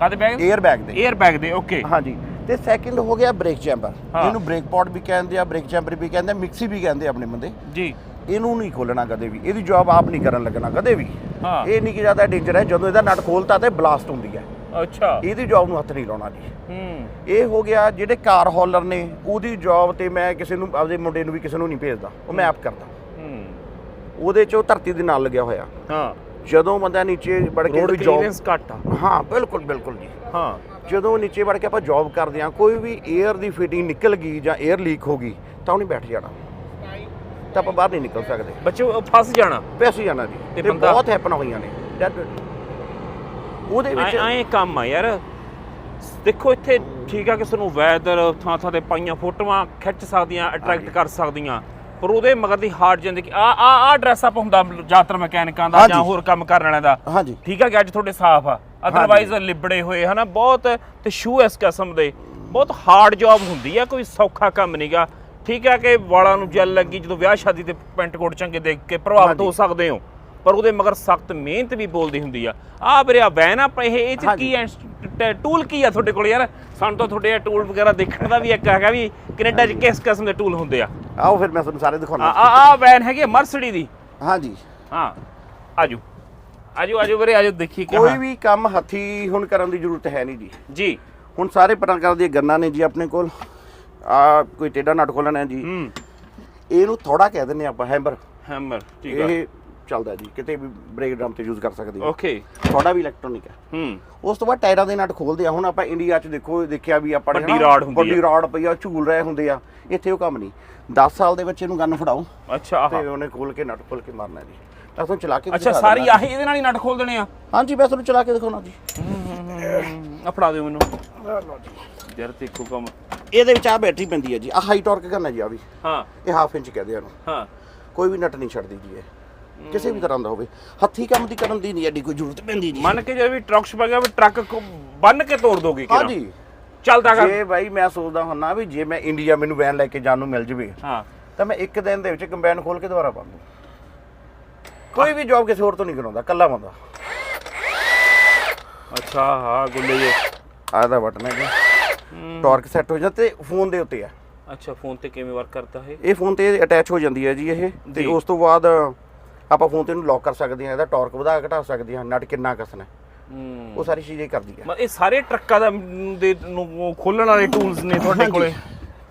ਕਾਦੇ ਬੈਗ 에ਅਰ ਬੈਗ ਦੇ। 에ਅਰ ਬੈਗ ਦੇ ਓਕੇ ਹਾਂਜੀ। ਤੇ ਸੈਕਿੰਡ ਹੋ ਗਿਆ ਬ੍ਰੇਕ ਚੈਂਬਰ ਇਹਨੂੰ ਬ੍ਰੇਕ ਪੌਡ ਵੀ ਕਹਿੰਦੇ ਆ ਬ੍ਰੇਕ ਚੈਂਬਰ ਵੀ ਕਹਿੰਦੇ ਮਿਕਸੀ ਵੀ ਕਹਿੰਦੇ ਆਪਣੇ ਬੰਦੇ। ਜੀ। ਇਹਨੂੰ ਨਹੀਂ ਖੋਲਣਾ ਕਦੇ ਵੀ। ਇਹਦੀ ਜੌਬ ਆਪ ਨਹੀਂ ਕਰਨ ਲੱਗਣਾ ਕਦੇ ਵੀ। ਇਹ ਨਹੀਂ ਕਿ ਜ਼ਿਆਦਾ ਡੇਂਜਰ ਹੈ। ਜਦੋਂ ਇਹਦਾ ਨਟ ਖੋਲਤਾ ਤੇ ਬਲਾਸਟ ਹੁੰਦੀ ਹੈ। ਅੱਛਾ। ਇਹਦੀ ਜੌਬ ਨੂੰ ਹੱਥ ਨਹੀਂ ਲਾਉਣਾ ਜੀ। ਹੂੰ। ਇਹ ਹੋ ਗਿਆ ਜਿਹੜੇ ਕਾਰ ਹੌਲਰ ਨੇ ਉਹਦੀ ਜੌਬ ਤੇ ਮੈਂ ਕਿਸੇ ਨੂੰ ਆਪਦੇ ਮੁੰਡੇ ਨੂੰ ਵੀ ਕਿਸੇ ਨੂੰ ਨਹੀਂ ਭੇਜਦਾ। ਉਹ ਮੈਂ ਆਪ ਕਰਦਾ। ਹੂੰ। ਉਹਦੇ 'ਚ ਧਰਤੀ ਦੇ ਨਾਲ ਲੱਗਿਆ ਹੋਇਆ। ਹਾਂ। ਜਦੋਂ ਬੰਦਾ ਨੀਚੇ ਵੜ ਕੇ ਕੋਈ ਜੌਬ ਕਲੀਅਰੈਂਸ ਘੱਟ ਆ। ਹਾਂ ਬਿਲਕੁਲ ਬਿਲਕੁਲ ਜੀ। ਹਾਂ। ਜਦੋਂ ਨੀਚੇ ਵੜ ਕੇ ਆਪਾਂ ਜੌਬ ਕਰਦੇ ਹਾਂ ਕੋਈ ਵੀ 에ਅਰ ਦੀ ਫਿਟਿੰਗ ਨਿਕਲ ਗਈ ਜਾਂ 에ਅਰ ਲੀਕ ਹੋ ਗਈ ਤਾਂ ਉਹਨੇ ਬੈਠ ਜਾਣਾ। ਤਾਂ ਆਪਾਂ ਬਾਹਰ ਨਹੀਂ ਨਿਕਲ ਸਕਦੇ। ਬੱਚੇ ਉਹ ਫਸ ਜਾਣਾ। ਪੈਸੇ ਜਾਣਾ ਜੀ। ਤੇ ਤੇ ਬੰਦਾ- ਬਹੁਤ ਹੈਪਨ ਹੋਈਆਂ ਨੇ। ਉਹਦੇ ਵਿੱਚ ਐ ਕੰਮ ਆ ਯਾਰ। ਦੇਖੋ ਇੱਥੇ ਠੀਕ ਆ ਕਿ ਸਾਨੂੰ ਵੈਦਰ ਥਾਂ ਥਾਂ ਤੇ ਪਾਈਆਂ ਫੋਟੋਆਂ ਖਿੱਚ ਸਕਦੀਆਂ ਅਟਰੈਕਟ ਕਰ ਸਕਦੀਆਂ। ਪਰ ਉਹਦੇ ਮਗਰ ਦੀ ਹਾਰਡ ਜ਼ਿੰਦਗੀ ਆ ਆ ਆ ਡਰੈਸ ਅਪ ਹੁੰਦਾ ਜ਼ਿਆਦਾਤਰ ਮਕੈਨਿਕਾਂ ਦਾ ਜਾਂ। ਹੋਰ ਕੰਮ ਕਰਨ ਵਾਲਿਆਂ ਦਾ। ਹਾਂਜੀ। ਠੀਕ ਆ ਕਿ ਅੱਜ ਤੁਹਾਡੇ ਸਾਫ਼ ਆ। ਅਦਰਵਾਈਜ਼ ਲਿਬੜੇ ਹੋਏ ਹਨਾ ਬਹੁਤ ਤੇ ਸ਼ੂ ਇਸ ਕਿਸਮ ਦੇ। ਬਹੁਤ ਹਾਰਡ ਜੌਬ ਹੁੰਦੀ ਆ ਕੋਈ ਸੌਖਾ ਕੰਮ ਨਹੀਂਗਾ ਠੀਕ ਆ ਕਿ ਵਾਲਾਂ ਨੂੰ ਜੈਲ ਲੱਗੀ ਜਦੋਂ ਵਿਆਹ ਸ਼ਾਦੀ ਤੇ ਪੈਂਟ ਕੋਟ ਚੰਗੇ ਦੇਖ ਕੇ ਪ੍ਰਭਾਵਿਤ। ਹੋ ਸਕਦੇ ਹੋ। ਪਰ ਉਹਦੇ ਮਗਰ ਸਖਤ ਮਿਹਨਤ ਵੀ ਬੋਲਦੀ ਹੁੰਦੀ ਆ। ਆ ਵੀਰੇ ਆ ਵੈਨ ਆ ਇਹ ਇਹ ਚ। ਕੀ ਟੂਲ ਕੀ ਆ ਤੁਹਾਡੇ ਕੋਲ ਯਾਰ? ਸਾਨੂੰ ਤਾਂ ਤੁਹਾਡੇ ਟੂਲ ਵਗੈਰਾ ਦੇਖਣ ਦਾ ਵੀ ਇੱਕ ਹੈਗਾ ਵੀ ਕੈਨੇਡਾ 'ਚ ਕਿਸ ਕਿਸਮ ਦੇ ਟੂਲ ਹੁੰਦੇ ਆ। ਆਓ ਫਿਰ ਮੈਂ ਤੁਹਾਨੂੰ ਸਾਰੇ ਦਿਖਾਉਣਾ। ਆ ਆ ਵੈਨ ਹੈਗੀ ਮਰਸਡੀ ਦੀ। ਹਾਂਜੀ। ਹਾਂ ਆਜੋ। ਆਜੋ ਆਜੋ ਵੀਰੇ ਆਜੋ ਦੇਖੀ ਕਿ ਕੋਈ ਵੀ ਕੰਮ ਹੱਥੀ ਹੁਣ ਕਰਨ ਦੀ ਜ਼ਰੂਰਤ ਹੈ ਨਹੀਂ ਜੀ। ਜੀ। ਹੁਣ ਸਾਰੇ ਪ੍ਰਕਾਰ ਦੀਆਂ ਗੰਨਾਂ ਨੇ ਜੀ ਆਪਣੇ ਕੋਲ। ਆ ਕੋਈ ਟੇਡਾ ਨਟ ਖੋਲਣਾ ਹੈ ਜੀ। ਹੂੰ। ਇਹਨੂੰ ਥੋੜਾ ਕਹਿ ਦਿੰਨੇ ਆਪਾਂ ਹੈਮਰ ਹੈਮਰ ਠੀਕ ਆ। ਇਹ ਚੱਲਦਾ ਜੀ ਕਿਤੇ ਵੀ ਬ੍ਰੇਕ ਡਰਮ ਤੇ ਯੂਜ਼ ਕਰ ਸਕਦੇ ਹੋ। ਓਕੇ ਥੋੜਾ ਵੀ ਇਲੈਕਟ੍ਰੋਨਿਕ ਹੈ। ਹੂੰ। ਉਸ ਤੋਂ ਬਾਅਦ ਟਾਇਰਾਂ ਦੇ ਨਟ ਖੋਲਦੇ ਆ। ਹੁਣ ਆਪਾਂ ਇੰਡੀਆ 'ਚ ਦੇਖੋ ਦੇਖਿਆ ਵੀ ਆਪਾਂ ਨੇ ਵੱਡੀ ਨਾ, ਆ। ਰॉड ਪਈ ਆ ਝੂਲ ਰਹੇ ਹੁੰਦੇ ਆ। ਇੱਥੇ ਉਹ ਕੰਮ ਨਹੀਂ। 10 ਸਾਲ ਦੇ ਬੱਚੇ ਨੂੰ ਗੰਨ ਫੜਾਓ ਅੱਛਾ ਆਹ। ਤੇ ਉਹਨੇ ਖੋਲ ਕੇ ਨਟ ਖੋਲ ਕੇ ਮਾਰਨਾ ਜੀ। ਤਾਂ ਤੁਹਾਨੂੰ ਚਲਾ ਕੇ ਅੱਛਾ ਸਾਰੀ। ਆਹੀ ਇਹਦੇ ਨਾਲ ਹੀ ਨਟ ਖੋਲ ਦੇਣੇ ਆ? ਹਾਂਜੀ ਮੈਂ ਤੁਹਾਨੂੰ ਚਲਾ ਕੇ ਦਿਖਾਉਣਾ ਜੀ। ਆ ਫੜਾ ਦਿਓ ਮੈਨੂੰ। ਯਾਰ ਦੇਖੋ ਕੰਮ। ਇਹਦੇ ਵਿੱਚ ਆ ਬੈਟਰੀ ਪੈਂਦੀ ਹੈ ਜੀ। ਆ ਹਾਈ ਟਾਰਕ ਹੈ ਜੀ ਆ ਵੀ। ਹਾਂ। ਇਹ ਹਾਫ ਇੰਚ ਕਹਦੇ ਆ ਇਹਨੂੰ। ਹਾਂ। ਕੋਈ ਵੀ ਨਟ ਨਹੀਂ ਛੱਡਦੀ ਜੀ ਇਹ। ਕਿਸੇ ਵੀ ਤਰ੍ਹਾਂ ਦਾ ਹੋਵੇ। ਹੱਥੀ ਕੰਮ ਦੀ ਕਰਨ ਦੀ ਨਹੀਂ ਐਡੀ ਕੋਈ ਜ਼ਰੂਰਤ ਪੈਂਦੀ ਜੀ ਮੰਨ ਕੇ ਜੇ ਵੀ ਟਰੱਕ ਚ ਗਿਆ ਵੀ ਟਰੱਕ ਕੋ ਬੰਨ ਕੇ ਤੋੜ ਦੋਗੇ ਕਿਰਾ ਹਾਂਜੀ। ਚੱਲਦਾ ਕਰ ਜੇ ਬਾਈ ਮੈਂ ਸੋਚਦਾ ਹੁੰਨਾ ਵੀ ਜੇ ਮੈਂ ਇੰਡੀਆ ਮੈਨੂੰ ਵੈਨ ਲੈ ਕੇ ਜਾਣ ਨੂੰ ਮਿਲ ਜਵੇ ਹਾਂ। ਤਾਂ ਮੈਂ ਇੱਕ ਦਿਨ ਦੇ ਵਿੱਚ ਕੰਬਾਈਨ ਖੋਲ ਕੇ ਦੁਬਾਰਾ ਪਾ ਦੂੰ ਕੋਈ ਵੀ ਜੌਬ ਕਿਸੇ ਹੋਰ ਤੋਂ ਨਹੀਂ ਕਰਾਉਂਦਾ ਕੱਲਾ ਬੰਦਾ। ਅੱਛਾ ਹਾਂ ਗੁੱਲੇ ਜੇ। ਆਹ ਦਾ ਬਟਨ ਹੈ ਟਾਰਕ ਸੈੱਟ ਹੋ ਜਾਂਦਾ ਤੇ ਫੋਨ ਦੇ ਉੱਤੇ ਆ। ਅੱਛਾ ਫੋਨ ਤੇ ਕਿਵੇਂ ਵਰਕ ਕਰਦਾ ਹੈ ਇਹ ਫੋਨ ਤੇ ਅਟੈਚ ਹੋ ਜਾਂਦੀ ਹੈ ਜੀ ਇਹ ਤੇ। ਉਸ ਤੋਂ ਬਾਅਦ ਆਪਾਂ ਫੋਨ ਤੇ ਇਹਨੂੰ ਲੌਕ ਕਰ ਸਕਦੇ ਹਾਂ ਇਹਦਾ ਟਾਰਕ ਵਧਾ ਘਟਾ ਸਕਦੇ ਹਾਂ ਨਟ ਕਿੰਨਾ ਕੱਸਣਾ ਉਹ ਸਾਰੀ ਚੀਜ਼ਾਂ ਇਹ ਕਰਦੀ ਹੈ ਮ- ਇਹ ਸਾਰੇ ਟਰੱਕਾਂ ਦਾ ਦੇ ਨੂੰ ਖੋਲਣ ਵਾਲੇ ਟੂਲਸ ਨੇ ਤੁਹਾਡੇ। ਕੋਲੇ?